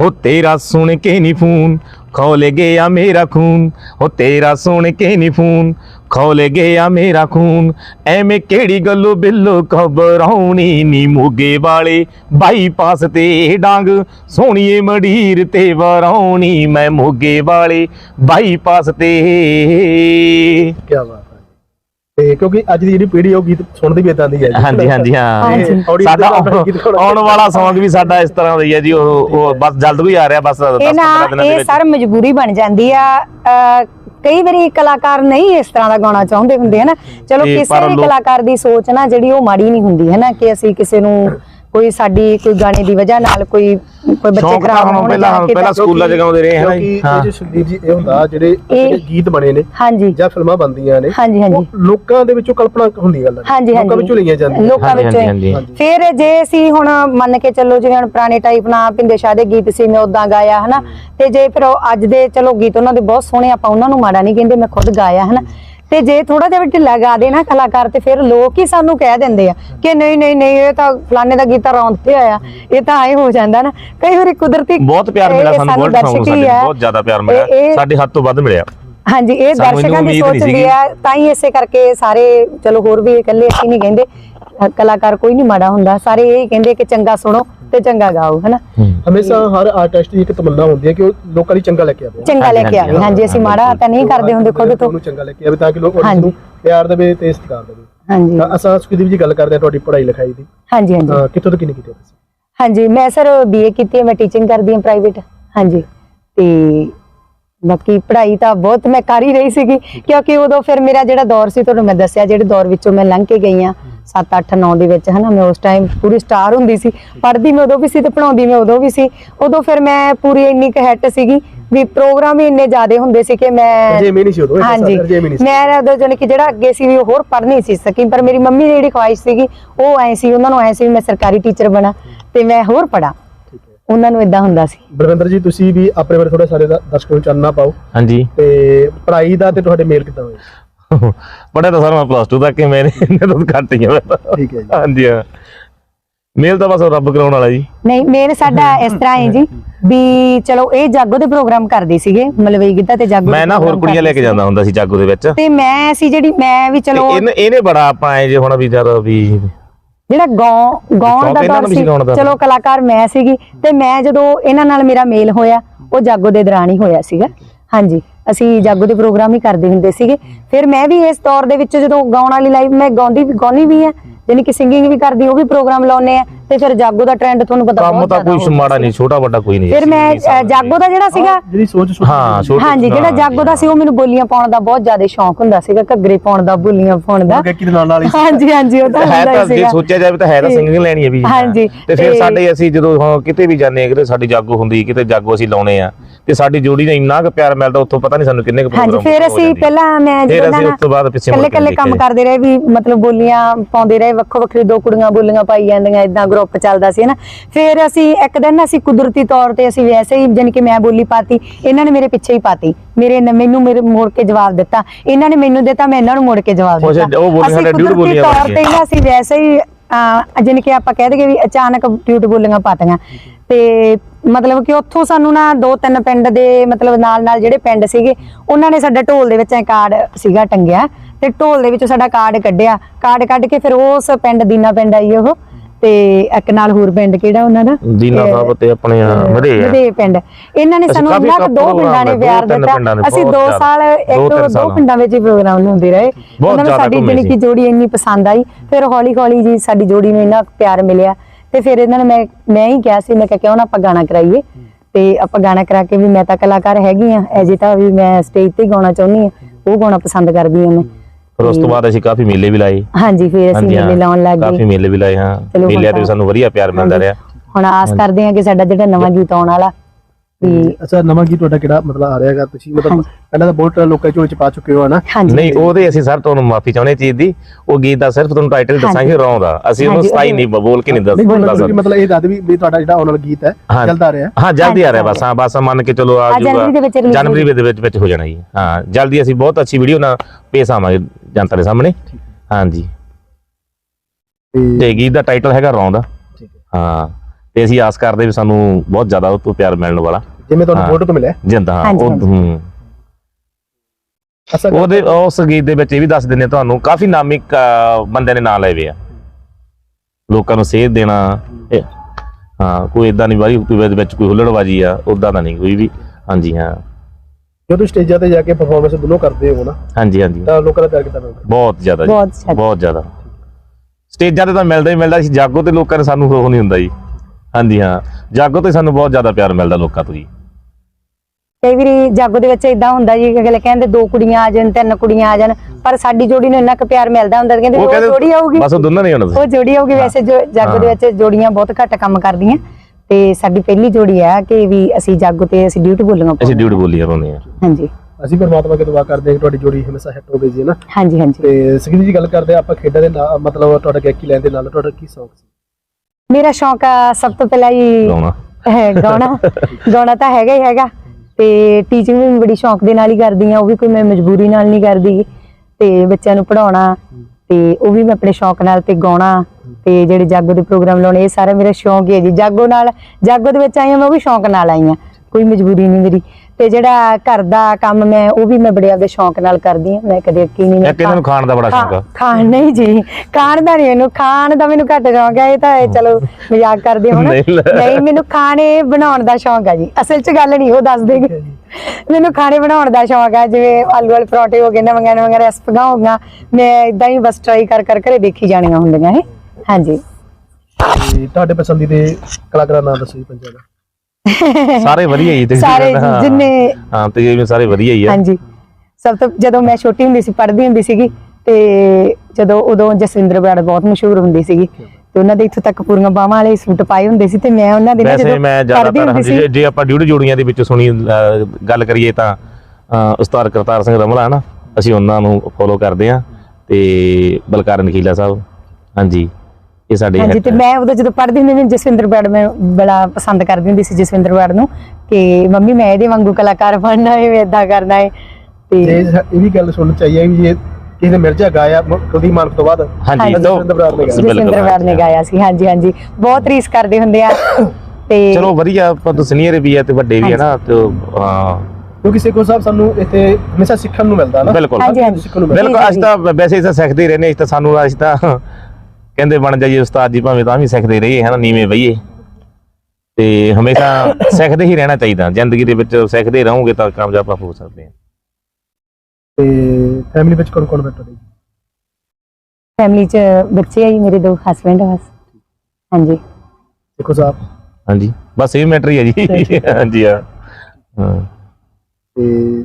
ਹੋ ਤੇਰਾ ਸੁਣ ਕੇ ਨਹੀਂ ਫੋਨ ਖੋਲ ਗਿਆ ਮੇਰਾ ਖੂਨ ਹੋ ਤੇਰਾ ਸੁਣ ਕੇ ਨੀ ਫੋਨ। ਖੋਲੇ ਗਿਆ ਮੇਰਾ ਖੂਨ, ਐਵੇਂ ਕਿਹੜੀ ਗੱਲੋਂ ਬਿੱਲੋ ਖਬਰਾਉਣੀ ਨੀ ਮੋਗੇ ਵਾਲੇ। ਬਾਈਪਾਸ ਤੇ ਡਾਂਗ, ਸੋਹਣੀਏ ਮੜੀਰ ਤੇ ਵਰਾਉਣੀ ਮੈਂ ਮੋਗੇ ਵਾਲੇ। ਬਾਈਪਾਸ ਤੇ ਕੀ ਬਾਤ। ਤੇ ਕਿਉਂਕਿ ਅੱਜ ਦੀ ਜਿਹੜੀ ਪੀੜ੍ਹੀ ਉਹ ਗੀਤ ਸੁਣਦੀ ਵੀ ਇਦਾਂ ਦੀ ਹੈ ਜੀ। ਹਾਂਜੀ ਹਾਂਜੀ ਹਾਂ। ਹਾਂਜੀ। ਸਾਡਾ ਆਪਣਾ ਗੀਤ ਆਉਣ ਵਾਲਾ Song ਵੀ ਸਾਡਾ ਇਸ ਤਰ੍ਹਾਂ ਦਾ ਹੀ ਹੈ ਜੀ ਉਹ ਉਹ ਬਸ ਜਲਦ ਹੀ ਆ ਰਿਹਾ ਬਸ 10 ਇਹ ਨਾ 15 ਦਿਨਾਂ ਦੇ ਇਹ ਵਿੱਚ। ਸਰ ਮਜਬੂਰੀ ਬਣ ਜਾਂਦੀ ਆ। ਅਹ, ਕਈ ਵਾਰੀ ਕਲਾਕਾਰ ਨਹੀਂ ਇਸ ਤਰ੍ਹਾਂ ਦਾ ਗਾਉਣਾ ਚਾਹੁੰਦੇ ਹੁੰਦੇ ਹਨ? ਚਲੋ ਕਿਸੇ ਵੀ ਲੋਕ- ਕਲਾਕਾਰ ਦੀ ਸੋਚ ਨਾ ਜਿਹੜੀ ਉਹ ਮਾੜੀ ਨਹੀਂ ਹੁੰਦੀ ਹੈ ਨਾ ਕਿ ਅਸੀਂ ਕਿਸੇ ਨੂੰ ਕੋਈ ਸਾਡੀ ਕੋਈ ਗਾਣੇ ਦੀ ਵਜ੍ਹਾ ਨਾਲ ਕੋਈ ਕੋਈ ਬੱਚੇ ਸ਼ੌਂਕ ਤਾਂ ਖਰਾਬ ਹੁਣ ਹੋਣ ਪਹਿਲਾਂ ਜਾਂ ਪਹਿਲਾਂ ਸਕੂਲਾਂ ਚ ਗਾਉਂਦੇ ਰਹੇ ਹਾਂ ਜੀ ਕਿਉਂਕਿ ਹਾਂ। ਇਹ ਜੋ ਸੁਖਦੀਪ ਜੀ ਇਹ ਹੁੰਦਾ ਜਿਹੜੇ ਜਿਹੜੇ ਗੀਤ ਬਣੇ ਨੇ ਹਾਂਜੀ। ਜਾਂ ਫਿਲਮਾਂ ਬਣਦੀਆਂ ਨੇ ਹਾਂਜੀ ਹਾਂਜੀ। ਉਹ ਲੋਕਾਂ ਦੇ ਵਿੱਚੋਂ ਕਲਪਨਾ ਹੁੰਦੀ ਗੱਲ ਹੈ। ਹਾਂਜੀ ਲੋਕਾਂ ਵਿੱਚੋਂ ਲਈਆਂ ਜਾਂਦੀਆਂ ਲੋਕਾਂ ਹਾਂਜੀ, ਵਿੱਚੋਂ ਹਾਂਜੀ, ਹੀ। ਹਾਂਜੀ। ਫਿਰ ਜੇ ਅਸੀਂ ਹੁਣ ਮੰਨ ਕੇ ਚੱਲੋ ਜਿਵੇਂ ਹੁਣ ਪੁਰਾਣੇ ਟਾਈਪ ਨਾਲ ਪਿੰਦੇ ਸ਼ਾਹ ਦੇ ਗੀਤ ਸੀ ਮੈਂ ਉਦਾਂ ਗਾਇਆ ਹਨਾ? ਤੇ ਜੇ ਫਿਰ ਉਹ ਅੱਜ ਦੇ ਚਲੋ ਗੀਤ ਉਹਨਾਂ ਦੇ ਬਹੁਤ ਸੋਹਣੇ ਆਪਾਂ ਉਹਨਾਂ ਨੂੰ ਮਾੜਾ ਨਹੀਂ ਕਹਿੰਦੇ ਮੈਂ ਖੁਦ ਗਾਇਆ ਹਨਾ? ਤੇ ਜੇ ਥੋੜਾ ਜਿਹਾ ਵੀ ਢਿੱਲਾ ਗਾ ਦੇ ਨਾ ਕਲਾਕਾਰ ਤੇ ਫਿਰ ਲੋਕ ਹੀ ਸਾਨੂੰ ਕਹਿ ਦਿੰਦੇ ਆ ਕਿ ਨਹੀਂ ਨਹੀਂ ਨਹੀਂ ਇਹ ਤਾਂ ਫਲਾਣੇ ਦਾ ਗੀਤ ਰੌਂਦ ਤੇ ਆਇਆ। ਇਹ ਤਾਂ ਐ ਹੋ ਜਾਂਦਾ ਨਾ। ਕਈ ਵਾਰੀ ਕੁਦਰਤੀ ਬਹੁਤ ਪਿਆਰ ਮਿਲਿਆ ਸਾਨੂੰ ਆ। ਬਹੁਤ ਜ਼ਿਆਦਾ ਪਿਆਰ ਮਿਲਿਆ। ਸਾਡੇ ਹੱਥ ਤੋਂ ਵੱਧ ਮਿਲਿਆ। ਹਾਂਜੀ ਇਹ ਦਰਸ਼ਕਾਂ ਦੀ ਸੋਚ ਹੁੰਦੀ। ਆ। ਤਾਂ ਹੀ ਇਸੇ ਕਰਕੇ ਸਾਰੇ ਚਲੋ ਹੋਰ ਵੀ ਇਕੱਲੇ ਅਸੀਂ ਨਹੀਂ ਕਹਿੰਦੇ। ਕਲਾਕਾਰ ਕੋਈ ਨਹੀਂ ਮਾੜਾ ਹੁੰਦਾ। ਸਾਰੇ ਇਹ ਕਹਿੰਦੇ ਕਿ ਚੰਗਾ ਸੁਣੋ। ਤੇ ਚੰਗਾ ਗਾਓ ਹਨਾ? ਹਮੇਸ਼ਾ ਹਰ ਆਰਟਿਸਟ ਦੀ ਇੱਕ ਤਮੰਨਾ ਹੁੰਦੀ ਹੈ ਕਿ ਉਹ ਲੋਕਾਂ ਲਈ ਚੰਗਾ ਲੈ ਕੇ ਆਵੇ। ਚੰਗਾ ਲੈ ਕੇ ਆਵੇ। ਹਾਂਜੀ ਅਸੀਂ ਮਾੜਾ ਤਾਂ ਨਹੀਂ ਕਰਦੇ ਹੁੰਦੇ ਖੁਦ ਤੋਂ। ਉਹਨੂੰ ਚੰਗਾ ਲੈ ਕੇ ਆਵੇ ਤਾਂ ਕਿ ਲੋਕ ਉਸ ਹਾਂਜੀ। ਨੂੰ ਪਿਆਰ ਦੇਵੇ ਤੇ ਸਤਿਕਾਰ ਦੇਵੇ। ਹਾਂਜੀ। ਤਾਂ ਅਸਾਂ ਸੁਖਦੀਪ ਜੀ ਗੱਲ ਕਰਦੇ ਹਾਂ ਤੁਹਾਡੀ ਪੜ੍ਹਾਈ ਲਿਖਾਈ ਦੀ। ਹਾਂਜੀ ਹਾਂਜੀ। ਕਿੱਥੋਂ ਤੱਕ ਕਿੰਨੀ ਕੀਤੀ ਤੁਸੀਂ? ਹਾਂਜੀ ਮੈਂ ਸਰ ਬੀਏ ਕੀਤੀ ਹੈ ਮੈਂ ਟੀਚਿੰਗ ਕਰਦੀ ਹਾਂ ਪ੍ਰਾਈਵੇਟ ਹਾਂਜੀ। ਤੇ ਬਾਕੀ ਪੜ੍ਹਾਈ ਤਾਂ ਬਹੁਤ ਮੈਂ ਕਰ ਹੀ ਰਹੀ ਸੀਗੀ ਕਿਉਂਕਿ ਉਦੋਂ ਫਿਰ ਮੇਰਾ ਜਿਹੜਾ ਦੌਰ ਸੀ ਤੁਹਾਨੂੰ ਮੈਂ ਦੱਸਿਆ ਜਿਹੜੇ ਦੌਰ ਵਿੱਚੋਂ ਮੈਂ ਲੰਘ ਕੇ ਗਈ ਆ 7 8 9 ਦੇ ਵਿੱਚ ਹਨਾ ਮੈਂ ਉਸ ਟਾਈਮ ਪੂਰੀ ਸਟਾਰ ਹੁੰਦੀ ਸੀ। ਪੜ੍ਹਦੀ ਮੈਂ ਉਦੋਂ ਵੀ ਸੀ ਤੇ ਪੜਾਉਂਦੀ ਮੈਂ ਉਦੋਂ ਵੀ ਸੀ। ਉਦੋਂ ਫਿਰ ਮੈਂ ਪੂਰੀ ਇੰਨੀ ਕੁ ਹਿੱਟ ਸੀਗੀ ਵੀ ਪ੍ਰੋਗਰਾਮ ਹੀ ਇੰਨੇ ਜ਼ਿਆਦੇ ਹੁੰਦੇ ਸੀ ਕਿ ਮੈਂ ਵੀ ਨਹੀਂ ਸੀ ਉਦੋਂ ਹਾਂਜੀ। ਸਾਰੇ ਅਜੇ ਵੀ ਨਹੀਂ ਸੀ। ਮੈਂ ਉਦੋਂ ਜਾਣੀ ਕਿ ਜਿਹੜਾ ਅੱਗੇ ਸੀ ਵੀ ਉਹ ਹੋਰ ਪੜ੍ਹ ਨਹੀਂ ਸੀ ਸਕੀ ਪਰ ਮੇਰੀ ਮੰਮੀ ਦੀ ਜਿਹੜੀ ਖੁਆਇਸ਼ ਸੀਗੀ ਉਹ ਐ ਸੀ ਉਹਨਾਂ ਨੂੰ ਐ ਸੀ ਵੀ ਮੈਂ ਸਰਕਾਰੀ ਟੀਚਰ ਬਣਾ ਤੇ ਮੈਂ ਹੋਰ ਪੜਾਂ ਉਹਨਾਂ ਨੂੰ ਇਦਾਂ ਹੁੰਦਾ ਸੀ। ਬਲਵਿੰਦਰ ਜੀ ਤੁਸੀਂ ਵੀ ਆਪਣੇ ਬਾਰੇ ਥੋੜਾ ਸਾਰੇ ਦਾ- ਦਰਸ਼ਕਾਂ ਨੂੰ ਚਾਨਣਾ ਪਾਓ। ਹਾਂਜੀ। ਤੇ ਪੜ੍ਹਾਈ ਦਾ ਤੇ ਤੁਹਾਡੇ ਮੇਲ ਕਿੱਦਾਂ ਹੋਏ ਪੜਿਆ ਤਾਂ ਸਰ ਮੈਂ ਪਲੱਸ 2 ਤੱਕ ਹੀ ਮੈਨੇ ਇਹਨੇ ਤੋਂ ਘੱਟ ਹੀ ਆ। ਮੈਂ ਤਾਂ। ਠੀਕ ਹੈ ਜੀ। ਹਾਂਜੀ ਹਾਂ। ਮੇਲ ਤਾਂ ਬਸ ਰੱਬ ਕਰਾਉਣ ਵਾਲਾ ਜੀ। ਨਹੀਂ ਮੇਰੇ ਸਾਡਾ ਇਸ ਤਰ੍ਹਾਂ ਹੈ ਜੀ ਵੀ ਚਲੋ ਇਹ ਜਾਗੋ ਦੇ ਪ੍ਰੋਗਰਾਮ ਕਰਦੇ ਸੀਗੇ ਮਲਵਈ ਗਿੱਧਾ ਤੇ ਜਾਗੋ ਮੈਂ ਨਾ ਹੋਰ program ਕੁੜੀਆਂ ਲੈ ਕੇ ਕਰਦੇ ਜਾਂਦਾ ਹੁੰਦਾ ਸੀ ਜਾਗੋ ਦੇ ਵਿੱਚ। ਤੇ ਮੈਂ ਸੀ ਜਿਹੜੀ ਮੈਂ ਵੀ ਚਲੋ ਇਹਨੇ ਇਹਨੇ ਬੜਾ ਆਪਾਂ ਐ ਜੇ ਹੁਣ ਵੀ ਜਦ ਵੀ ਜਿਹੜਾ ਗਾਉਂ ਗਾਉਣ ਦਾ ਇਹਨਾਂ ਦੌਰ ਨੂੰ ਵੀ ਸੀ ਸੀ ਗਾਉਣ ਦਾ। ਚਲੋ ਕਲਾਕਾਰ ਮੈਂ ਸੀਗੀ ਤੇ ਮੈਂ ਜਦੋਂ ਇਹਨਾਂ ਨਾਲ ਮੇਰਾ ਮੇਲ ਹੋਇਆ ਉਹ ਜਾਗੋ ਦੇ ਦੌਰਾਨ ਹੀ ਹੋਇਆ ਸੀਗਾ। ਹਾਂਜੀ। ਅਸੀਂ ਜਾਗੋ ਦੇ ਪ੍ਰੋਗਰਾਮ ਹੀ ਕਰਦੇ ਹੁੰਦੇ ਸੀਗੇ। ਫਿਰ ਮੈਂ ਵੀ ਇਸ ਦੌਰ ਦੇ ਵਿੱਚ ਜਦੋਂ ਗਾਉਣ ਵਾਲੀ ਲਾਈਵ ਮੈਂ ਗਾਉਂਦੀ ਵੀ ਗਾਉਣੀ ਵੀ ਆ ਯਾਨੀ ਕਿ ਸਿੰਗਿੰਗ ਵੀ ਕਰਦੀ ਉਹ ਵੀ ਪ੍ਰੋਗਰਾਮ ਲਾਉਨੇ ਆ ਤੇ ਫਿਰ ਜਾਗੋ ਦਾ ਟ੍ਰੈਂਡ ਤੁਹਾਨੂੰ ਪਤਾ ਕੰਮ ਬਹੁਤ ਤਾਂ ਜ਼ਿਆਦਾ ਕੋਈ ਹੋ ਗਿਆ ਮਾੜਾ ਨਹੀਂ ਛੋਟਾ ਵੱਡਾ ਕੋਈ ਨਹੀਂ ਫਿਰ ਮੈਂ ਜਾਗੋ ਦਾ ਜਿਹੜਾ ਸੀਗਾ ਜਿਹੜੀ ਸੋਚ ਹਾਂ ਜੀ ਛੋਟਾ ਹਾਂਜੀ ਜਿਹੜਾ ਜਾਗੋ ਦਾ ਸੀ ਉਹ ਮੈਨੂੰ ਬੋਲੀਆਂ ਪਾਉਣ ਦਾ ਬਹੁਤ ਜ਼ਿਆਦਾ ਸ਼ੌਂਕ ਹੁੰਦਾ ਸੀਗਾ ਘੱਗਰੇ ਪਾਉਣ ਦਾ ਬੋਲੀਆਂ ਪਾਉਣ ਦਾ। ਗਾਇਕੀ ਦੇ ਨਾਲ ਨਾਲ ਹੀ ਹਾਂਜੀ ਹਾਂਜੀ ਉਹ ਤਾਂ ਹੈ ਹੁੰਦਾ ਤਾਂ ਹੀ ਜੇ ਸੀਗਾ। ਸੋਚਿਆ ਜਾਵੇ ਤਾਂ ਹੈ ਤਾਂ ਤੇ- ਸਿੰਗਿੰਗ ਲੈਣੀ ਹੈ ਵੀ। ਹਾਂਜੀ, ਤੇ ਫਿਰ ਤੇ- ਸਾਡੇ ਅਸੀਂ ਜਦੋਂ ਕਿਤੇ ਵੀ ਜਾਂਦੇ ਆ ਕਿਤੇ ਸਾਡੀ ਜਾਗੋ ਹੁੰਦੀ ਕਿਤੇ ਜਾਗੋ ਅਸੀਂ ਲਾਉਣੇ ਆ ਤੇ ਸਾਡੀ ਜੋੜੀ ਨੇ ਇੰਨਾ ਕੁ ਪਿਆਰ ਮਿਲਦਾ ਉੱਥੋਂ ਪਤਾ ਨਹੀਂ ਸਾਨੂੰ ਕਿੰਨੇ ਕੁ ਹਾਂਜੀ ਫਿਰ ਅਸੀਂ। ਪਹਿਲਾਂ ਮੈਂ ਅਸੀਂ ਨਾ ਉਸ ਤੋਂ ਬਾਅਦ ਪਿੱਛੇ ਮੁੜ ਇਕੱਲੇ ਕੇ ਇਕੱਲੇ ਕੰਮ। ਕਰਦੇ ਰਹੇ ਵੀ ਮਤਲਬ ਬੋਲੀਆਂ ਪਾਉਂਦੇ ਰਹੇ ਵੱਖੋ ਵੱਖਰੀ ਦੋ ਕੁੜੀਆਂ ਬੋਲੀਆਂ ਪਾਈ ਜਾਂਦੀਆਂ ਇਦਾਂ ਗਰੁੱਪ ਚੱਲਦਾ ਸੀ ਨਾ ਫਿਰ ਅਸੀਂ ਇੱਕ ਦਿਨ ਅਸੀਂ ਕੁਦਰਤੀ ਤੌਰ ਤੇ ਅਸੀਂ ਵੈਸੇ ਹੀ ਜਾਣੀ ਕਿ ਮੈਂ ਬੋਲੀ ਪਾਤੀ ਇਹਨਾਂ ਨੇ ਮੇਰੇ ਪਿੱਛੇ ਹੀ ਪਾਤੀ। ਮੇਰੇ ਨੇ ਮੈਨੂੰ ਮੇਰੇ ਮੋੜ ਕੇ ਜਵਾਬ ਦਿੱਤਾ। ਇਹਨਾਂ ਨੇ ਮੈਨੂੰ ਦਿੱਤਾ ਮੈਂ ਇਹਨਾਂ ਨੂੰ ਮੋੜ ਕੇ ਜਵਾਬ ਦਿੱਤਾ। ਅਸੀਂ ਕੁਦਰਤੀ ਤੌਰ ਤੇ ਅਸੀਂ ਵੈਸੇ ਹੀ ਜਾਣੀ ਕਿ ਆਪਾਂ ਕਹਿ ਦਈਏ ਵੀ ਅਚਾਨਕ ਡਿਊਟ ਬੋਲੀਆਂ ਪਾਤੀਆਂ। ਤੇ ਮਤਲਬ ਕਿ ਉੱਥੋਂ ਸਾਨੂੰ ਨਾ ਦੋ ਤਿੰਨ ਪਿੰਡ ਦੇ ਮਤਲਬ ਨਾਲ ਨਾਲ ਜਿਹੜੇ ਪਿੰਡ ਸੀਗੇ ਉਹਨਾਂ ਨੇ ਸਾਡਾ ਢੋਲ ਦੇ ਵਿੱਚ ਐ ਕਾਰਡ ਸੀਗਾ ਟੰਗਿਆ ਤੇ ਢੋਲ ਦੇ ਵਿੱਚੋਂ ਸਾਡਾ ਕਾਰਡ ਕੱਢਿਆ ਕਾਰਡ ਕੱਢ ਕੇ ਫਿਰ ਉਸ ਪਿੰਡ ਦੀਨਾ ਪਿੰਡ ਆਈ ਉਹ ਤੇ ਇੱਕ ਨਾਲ ਹੋਰ ਪਿੰਡ ਕਿਹੜਾ ਉਹਨਾਂ ਦਾ ਦੀਨਾ ਸਾਹਿਬ ਤੇ ਆਪਣੇ ਵਧੇ ਆ ਵਧੇ ਪਿੰਡ ਇਹਨਾਂ ਨੇ ਸਾਨੂੰ ਕੁ ਦੋ ਪਿੰਡਾਂ ਨੇ ਦੋ ਪਿਆਰ ਦਿੱਤਾ ਅਸੀਂ ਬਹੁਤ 2 ਜ਼ਿਆਦਾ। ਸਾਲ ਦੋ ਇੱਕ ਦੋ। ਪਿੰਡਾਂ ਵਿੱਚ ਹੀ ਪ੍ਰੋਗਰਾਮ ਹੁੰਦੇ ਰਹੇ ਉਹਨਾਂ ਨੂੰ ਸਾਡੀ ਜਿਹੜੀ ਕਿ। ਜੋੜੀ ਇੰਨੀ ਪਸੰਦ ਆਈ ਫਿਰ ਹੌਲੀ ਹੌਲੀ ਜੀ ਸਾਡੀ ਜੋੜੀ ਨੂੰ ਇੰਨਾ ਪਿਆਰ ਮਿਲਿਆ ਤੇ ਫਿਰ ਇਹਨਾਂ ਨੇ ਮੈਂ ਮੈਂ ਹੀ ਕਿਹਾ ਸੀ ਮੈਂ ਕਿਹਾ ਕਿਉਂ ਨਾ ਆਪਾਂ ਗਾਣਾ ਕਰਾਈਏ। ਤੇ ਆਪਾਂ ਗਾਣਾ ਕਰਾ ਕੇ ਵੀ ਮੈਂ ਤਾਂ ਕਲਾਕਾਰ ਹੈਗੀ ਆ ਐਜੇ ਤਾਂ ਵੀ ਮੈਂ ਸਟੇਜ ਤੇ ਗਾਉਣਾ ਚਾਹੁੰਦੀ ਆ ਉਹ ਗਾਉਣਾ ਪਸੰਦ ਕਰਦੀ ਆ ਮੈਂ। ਫਿਰ ਉਸ ਤੋਂ ਬਾਅਦ ਅਸੀਂ ਕਾਫੀ ਮੇਲੇ ਵੀ ਲਾਏ। ਹਾਂਜੀ ਫਿਰ ਅਸੀਂ ਮੇਲੇ ਲਾਉਣ ਲੱਗ ਕਾਫੀ ਮੇਲੇ ਵੀ ਲਾਏ ਹਾਂ। ਮੇਲਿਆਂ ਤੇ ਸਾਨੂੰ ਵਧੀਆ ਪਿਆਰ ਮਿਲਦਾ। ਰਿਹਾ। ਹੁਣ ਆਸ ਕਰਦੇ ਆ ਕਿ ਸਾਡਾ ਜਿਹੜਾ ਨਵਾਂ ਗੀਤ ਆਉਣ ਵਾਲਾ ਵੀ ਅੱਛਾ ਨਵਾਂ ਗੀਤ ਤੁਹਾਡਾ ਕਿਹੜਾ ਮਤਲਬ ਆ ਰਿਹਾਗਾ ਤੁਸੀਂ ਮਤਲਬ ਪਹਿਲਾਂ ਤਾਂ ਬਹੁਤ ਲੋਕਾਂ ਚ ਪਾ ਚੁੱਕੇ ਹੋ ਹਨਾ? ਨਹੀਂ ਉਹਦੇ ਅਸੀਂ ਸਰ ਤੁਹਾਨੂੰ ਮਾਫੀ ਚਾਹੁੰਦੇ ਚੀਜ਼ ਦੀ। ਉਹ ਗੀਤ ਦਾ ਸਿਰਫ ਤੁਹਾਨੂੰ ਟਾਈਟਲ ਦੱਸਾਂਗੇ ਰੌਂ ਦਾ। ਅਸੀਂ ਉਹਨੂੰ ਸਤਾਈ ਨਹੀਂ ਬੋਲ ਕੇ ਨਹੀਂ ਦੱਸ ਨਹੀਂ ਦੱਸ ਮਤਲਬ ਕਿ ਸਕਦੇ। ਮਤਲਬ ਇਹ ਦੱਸ ਵੀ ਤੁਹਾਡਾ ਜਿਹੜਾ ਆਉਣ ਵਾਲਾ ਗੀਤ ਹੈ ਹਾਂ। ਚੱਲਦਾ ਰਿਹਾ। ਹਾਂ ਜਲਦੀ ਆ ਰਿਹਾ ਬਸ ਹਾਂ ਬਸ ਮੰਨ ਕੇ ਚਲੋ ਆ ਹਾਂ, ਜਨਵਰੀ ਦੇ ਵਿੱਚ ਵਿੱਚ ਵਿੱਚ ਹੋ ਜਾਣਾ ਜੀ। ਹਾਂ ਜਲਦੀ ਅਸੀਂ ਬਹੁਤ ਅੱਛੀ ਵੀਡੀਓ ਨਾਲ ਪੇਸ਼ ਆਵਾਂਗੇ ਜਨਤਾ ਦੇ ਸਾਹਮਣੇ। ਹਾਂਜੀ। ਤੇ ਤੇ ਗੀਤ ਦਾ ਟਾਈਟਲ ਹੈਗਾ ਰੌਂ ਦਾ। ਹਾਂ। ਤੇ ਅਸੀਂ ਆਸ ਕਰਦੇ ਵੀ ਸਾਨੂੰ ਬਹੁਤ ਜ਼ਿਆਦਾ ਉਹ ਤੋਂ ਪਿਆਰ ਮਿਲਣ ਵਾਲਾ। ਜਿਵੇਂ ਤੁਹਾਨੂੰ। ਫੋਟੋ ਤੋਂ ਮਿਲਿਆ? ਜਿੰਦਾ ਹਾਂ ਉਹ। ਹੂੰ। ਉਹਦੇ ਉਸ ਗੀਤ ਦੇ ਵਿੱਚ ਇਹ ਵੀ ਦੱਸ ਦਿੰਦੇ ਤੁਹਾਨੂੰ ਕਾਫੀ ਨਾਮੀ ਬੰਦੇ ਨੇ ਨਾਂ ਲਏ ਵੇ ਆ। ਲੋਕਾਂ ਨੂੰ ਸੇਧ ਦੇਣਾ ਹਾਂ ਕੋਈ ਇਦਾਂ ਨਹੀਂ ਵਾਰੀ ਕੋਈ ਇਹਦੇ ਵਿੱਚ ਕੋਈ ਹੁੱਲੜਬਾਜੀ ਆ ਉਦਾਂ ਦਾ ਨਹੀਂ ਕੋਈ ਵੀ ਹਾਂਜੀ ਹਾਂ। ਜਦੋਂ ਸਟੇਜਾਂ ਤੇ ਜਾ ਕੇ ਪਰਫਾਰਮੈਂਸ ਦੋਨੋਂ ਕਰਦੇ ਹੋ ਨਾ ਹਾਂਜੀ ਹਾਂਜੀ। ਤਾਂ ਲੋਕਾਂ ਦਾ ਪਿਆਰ ਕਿੱਦਾਂ ਮਿਲਦਾ? ਬਹੁਤ ਜ਼ਿਆਦਾ ਜੀ ਬਹੁਤ ਜ਼ਿਆਦਾ। ਬਹੁਤ ਜ਼ਿਆਦਾ। ਸਟੇਜਾਂ ਤੇ ਤਾਂ ਮਿਲਦਾ ਹੀ ਮਿਲਦਾ ਸੀ ਜਾਗੋ ਤੇ ਲੋਕਾਂ ਨੇ ਸਾਨੂੰ ਉਹ ਨਹੀਂ ਹੁੰਦਾ ਜੀ। ਹਾਂਜੀ ਹਾਂ। ਜਾਗੋ ਤੇ ਸਾਨੂੰ ਬਹੁਤ ਜ਼ਿਆਦਾ ਪਿਆਰ ਮਿਲਦਾ ਲੋਕਾਂ ਤੋਂ ਜੀ। ਕਈ ਵਾਰੀ ਜਾਗੋ ਦੇ ਵਿੱਚ ਇਦਾਂ ਹੁੰਦਾ ਜੀ ਕਿ ਅਗਲੇ ਕਹਿੰਦੇ ਦੋ ਕੁੜੀਆਂ ਆ ਜਾਣ ਤਿੰਨ ਕੁੜੀਆਂ ਆ ਜਾਣ ਪਰ ਸਾਡੀ ਜੋੜੀ ਨੂੰ ਇੰਨਾ ਕੁ ਪਿਆਰ ਮਿਲਦਾ ਹੁੰਦਾ ਕਹਿੰਦੇ ਉਹ ਜੋੜੀ ਆਊਗੀ। ਬਸ ਉਹ ਦੋਨਾਂ ਨਹੀਂ ਹੋਣਾ ਉਹ ਜੋੜੀ ਆਊਗੀ ਵੈਸੇ ਜੋ ਜਾਗੋ ਦੇ ਵਿੱਚ ਜੋੜੀਆਂ ਬਹੁਤ ਘੱਟ ਕੰਮ ਕਰਦੀਆਂ ਤੇ ਸਾਡੀ ਪਹਿਲੀ ਜੋੜੀ ਆ ਕਿ ਵੀ ਅਸੀਂ ਜਾਗੋ ਤੇ ਅਸੀਂ ਡਿਊਟੀ ਬੋਲੀਆਂ ਅਸੀਂ ਡਿਊਟੀ ਬੋਲੀ ਜਾਂਦੇ ਆ। ਹਾਂਜੀ। ਅਸੀਂ ਪਰਮਾਤਮਾ ਕੇ ਦੁਆ ਕਰਦੇ ਹਾਂ ਕਿ ਤੁਹਾਡੀ ਜੋੜੀ ਹਮੇਸ਼ਾ ਹਿੱਟ ਹੋਵੇ ਜੀ ਨਾ? ਹਾਂਜੀ ਹਾਂਜੀ। ਤੇ ਸਕਿੰਦੀ ਜੀ ਗੱਲ ਕਰਦੇ ਹਾਂ ਆਪਾਂ ਖੇਡਾਂ ਦੇ ਨਾਲ ਮਤਲਬ ਤੁਹਾਡਾ ਗਾਇਕੀ ਲੈਣ ਦੇ ਨਾਲ ਤੁਹਾਡਾ ਕੀ ਸ਼ੌਕ ਸੀ? ਮੇਰਾ ਸ਼ੌਂਕ ਆ ਸਭ ਤੋਂ ਪਹਿਲਾਂ ਹੀ ਗਾਉਣਾ। ਹੈ ਗਾਉਣਾ। ਗਾਉਣਾ ਤਾਂ ਹੈਗਾ ਹੀ ਹੈਗਾ। ਤੇ ਟੀਚਿੰਗ ਵੀ ਮੈਂ ਬੜੀ ਸ਼ੌਂਕ ਦੇ ਨਾਲ ਹੀ ਕਰਦੀ ਆ ਉਹ ਵੀ ਕੋਈ ਮੈਂ ਮਜਬੂਰੀ ਨਾਲ ਨਹੀਂ ਕਰਦੀ। ਤੇ ਬੱਚਿਆਂ ਨੂੰ ਪੜਾਉਣਾ ਤੇ ਉਹ ਵੀ ਮੈਂ ਆਪਣੇ ਸ਼ੌਂਕ ਨਾਲ ਤੇ ਗਾਉਣਾ। ਤੇ ਜਿਹੜੇ ਜਾਗੋ ਦੇ ਪ੍ਰੋਗਰਾਮ ਲਾਉਣੇ ਇਹ ਸਾਰਾ ਮੇਰਾ ਸ਼ੌਂਕ ਹੀ ਹੈ ਜੀ। ਜਾਗੋ ਨਾਲ ਜਾਗੋ ਦੇ ਵਿੱਚ ਆਈ ਹਾਂ ਮੈਂ ਉਹ ਵੀ ਸ਼ੌਂਕ ਨਾਲ ਆਈ ਹਾਂ। ਕੋਈ ਮਜਬੂਰੀ ਨਹੀਂ ਮੇਰੀ। ਤੇ ਜਿਹੜਾ ਘਰ ਦਾ ਕੰਮ ਮੈਂ ਉਹ ਵੀ ਮੈਂ ਬੜੇ ਆਪਦੇ ਸ਼ੌਂਕ ਨਾਲ ਕਰਦੀ ਹਾਂ। ਮੈਂ ਕਦੇ ਅੱਕੀ ਨਹੀਂ ਇੱਕ ਇਹਨਾਂ ਨੂੰ ਖਾਣ ਦਾ ਬੜਾ ਸ਼ੌਂਕ ਆ। ਖਾਣ ਨਹੀਂ ਜੀ ਖਾਣ ਦਾ ਨਹੀਂ ਮੈਨੂੰ ਖਾਣ ਦਾ ਮੈਨੂੰ ਘੱਟ ਸ਼ੌਂਕ ਹੈ ਇਹ ਤਾਂ ਇਹ ਚਲੋ ਮਜ਼ਾਕ ਕਰਦੇ ਹੋ ਨਾ ਨਹੀਂ ਮੈਨੂੰ ਖਾਣੇ ਬਣਾਉਣ ਦਾ ਸ਼ੌਂਕ ਹੈ ਜੀ। ਅਸਲ 'ਚ ਗੱਲ ਨਹੀਂ ਉਹ ਦੱਸ ਦੇਗੇ ਮੈਨੂੰ ਖਾਣੇ ਬਣਾਉਣ ਦਾ ਸ਼ੌਂਕ ਹੈ ਜਿਵੇਂ ਆਲੂ ਵਾਲੇ ਪਰੌਂਠੇ ਹੋ ਗਏ ਨਵੀਆਂ ਨਵੀਆਂ ਰੈਸਪੀਆਂ ਹੋ ਗਈਆਂ ਮੈਂ ਇਦਾਂ ਹੀ ਬਸ ਟਰਾਈ ਕਰ ਕਰ ਘਰੇ ਦੇਖੀ ਜਾਣੀਆਂ ਹੁੰਦੀਆਂ ਇਹ। ਹਾਂਜੀ। ਤੇ ਤੁਹਾਡੇ ਪਸੰਦੀਦੇ ਕਲਾਕਾਰਾਂ ਦਾ ਨਾਮ ਦੱਸੋ ਜੀ ਪੰਜਾਬ ਦਾ। ਸਾਰੇ ਵਧੀਆ ਹੀ ਤੇ ਸਾਰੇ। ਜਿੰਨੇ- ਹਾਂ ਤੇ ਜਿਵੇਂ ਸਾਰੇ ਵਧੀਆ ਹੀ ਆ ਹਾਂਜੀ ਸਭ ਤੋਂ ਜਦੋਂ ਮੈਂ ਛੋਟੀ ਹੁੰਦੀ ਸੀ ਪੜ੍ਹਦੀ ਹੁੰਦੀ ਸੀਗੀ ਤੇ ਜਦੋਂ ਉਦੋਂ ਜਸਵਿੰਦਰ ਬਰਾੜ ਬਹੁਤ ਮਸ਼ਹੂਰ ਹੁੰਦੀ ਸੀਗੀ ਤੇ ਉਹਨਾਂ ਦੇ ਇੱਥੋਂ ਤੱਕ ਪੂਰੀਆਂ ਬਾਹਾਂ ਵਾਲੇ ਸੂਟ ਪਾਏ ਹੁੰਦੇ ਸੀ ਤੇ ਮੈਂ ਉਹਨਾਂ ਦੇ ਨਾ ਵੈਸੇ ਜਦੋਂ ਮੈਂ ਜ਼ਿਆਦਾਤਰ ਜੇ- ਆਪਾਂ ਡਿਊਟੀ ਜੋੜੀਆਂ ਦੇ ਵਿੱਚ ਸੁਣੀ ਗੱਲ ਕਰੀਏ ਤਾਂ ਉਸਤਾਦ ਕਰਤਾਰ ਸਿੰਘ ਰਮਲਾ ਹਨਾ ਅਸੀਂ ਉਹਨਾਂ ਨੂੰ ਫੋਲੋ ਕਰਦੇ ਆ ਤੇ ਬਲਕਾਰ ਨਖੀਲਾ ਸਾਹਿਬ ਹਾਂਜੀ ਇਹ ਸਾਡੇ ਹਾਂਜੀ ਤੇ ਮੈਂ ਉਦੋਂ ਜਦੋਂ ਪੜ੍ਹਦੀ ਹੁੰਦੀ ਸੀ ਜਸਵਿੰਦਰ ਬਰਾੜ ਮੈਂ ਬੜਾ ਪਸੰਦ ਕਰਦੀ ਹੁੰਦੀ ਸੀ ਜਸਵਿੰਦਰ ਬਰਾੜ ਨੂੰ ਕਿ ਮੰਮੀ ਮੈਂ ਇਹਦੇ ਵਾਂਗੂ ਕਲਾਕਾਰ ਬਣਨਾ ਹੈ ਮੈਂ ਇਦਾਂ ਕਰਨਾ ਹੈ ਤੇ ਇਹ ਵੀ ਗੱਲ ਸੁਣਨੀ ਚਾਹੀਏ ਵੀ ਜੇ ਕਿਸੇ ਨੇ ਮਿਰਜ਼ਾ ਗਾਇਆ ਕੁਲਦੀਪ ਮਾਨਕ ਤੋਂ ਬਾਅਦ। ਹਾਂਜੀ ਜਸਵਿੰਦਰ ਬਰਾੜ ਨੇ ਗਾਇਆ। ਜਸਵਿੰਦਰ ਬਰਾੜ ਨੇ। ਗਾਇਆ ਸੀ ਹਾਂਜੀ ਹਾਂਜੀ। ਬਹੁਤ ਰੀਸ ਕਰਦੇ ਹੁੰਦੇ ਆ ਤੇ ਚਲੋ ਵਧੀਆ ਆਪਾਂ ਤੋਂ ਸੀਨੀਅਰ ਵੀ ਆ ਤੇ ਵੱਡੇ ਵੀ ਆ ਨਾ ਤੇ ਹਾਂ। ਕਿਉਂਕਿ ਸੇਖੋ ਸਾਹਿਬ ਸਾਨੂੰ ਇੱਥੇ ਹਮੇਸ਼ਾ ਸਿੱਖਣ ਨੂੰ ਮਿਲਦਾ ਨਾ। ਬਿਲਕੁਲ। ਹਾਂਜੀ, ਹਾਂਜੀ। ਸਿੱਖਣ ਨੂੰ ਮਿਲਦਾ। ਬਿਲਕੁਲ ਅਸੀਂ ਤਾਂ ਵੈਸੇ ਹੀ ਸਿੱਖਦੇ ਹੀ ਰਹਿੰਦੇ ਅਸੀਂ ਤਾਂ ਸਾਨੂੰ ਅਸੀਂ ਤਾਂ ਕਹਿੰਦੇ ਬਣ ਜਾਈਏ ਉਸਤਾਦ ਜੀ ਭਾਵੇਂ ਤਾਂ ਵੀ ਸਿੱਖਦੇ ਰਹੀਏ ਹਨਾ ਨੀਵੇਂ ਬਈਏ। ਤੇ ਹਮੇਸ਼ਾ ਸਿੱਖਦੇ ਹੀ ਰਹਿਣਾ ਚਾਹੀਦਾ ਜ਼ਿੰਦਗੀ ਦੇ ਵਿੱਚ ਸਿੱਖਦੇ ਰਹੋਗੇ ਤਾਂ ਕਾਮਯਾਬ ਆਪ ਹੋ ਸਕਦੇ ਆ ਤੇ ਫੈਮਿਲੀ ਵਿੱਚ ਕੌਣ ਕੌਣ ਬੈਠਾ ਜੀ ਫੈਮਿਲੀ 'ਚ ਬੱਚੇ ਆ ਜੀ ਮੇਰੇ ਦੋ ਹਸਬੰਡ ਬਸ। ਹਾਂਜੀ। ਸੇਖੋ ਸਾਹਿਬ। ਹਾਂਜੀ ਬਸ ਇਹ ਮੈਟਰ ਹੀ ਹੈ ਜੀ। ਹਾਂਜੀ ਆ ਹਾਂ। ਤੇ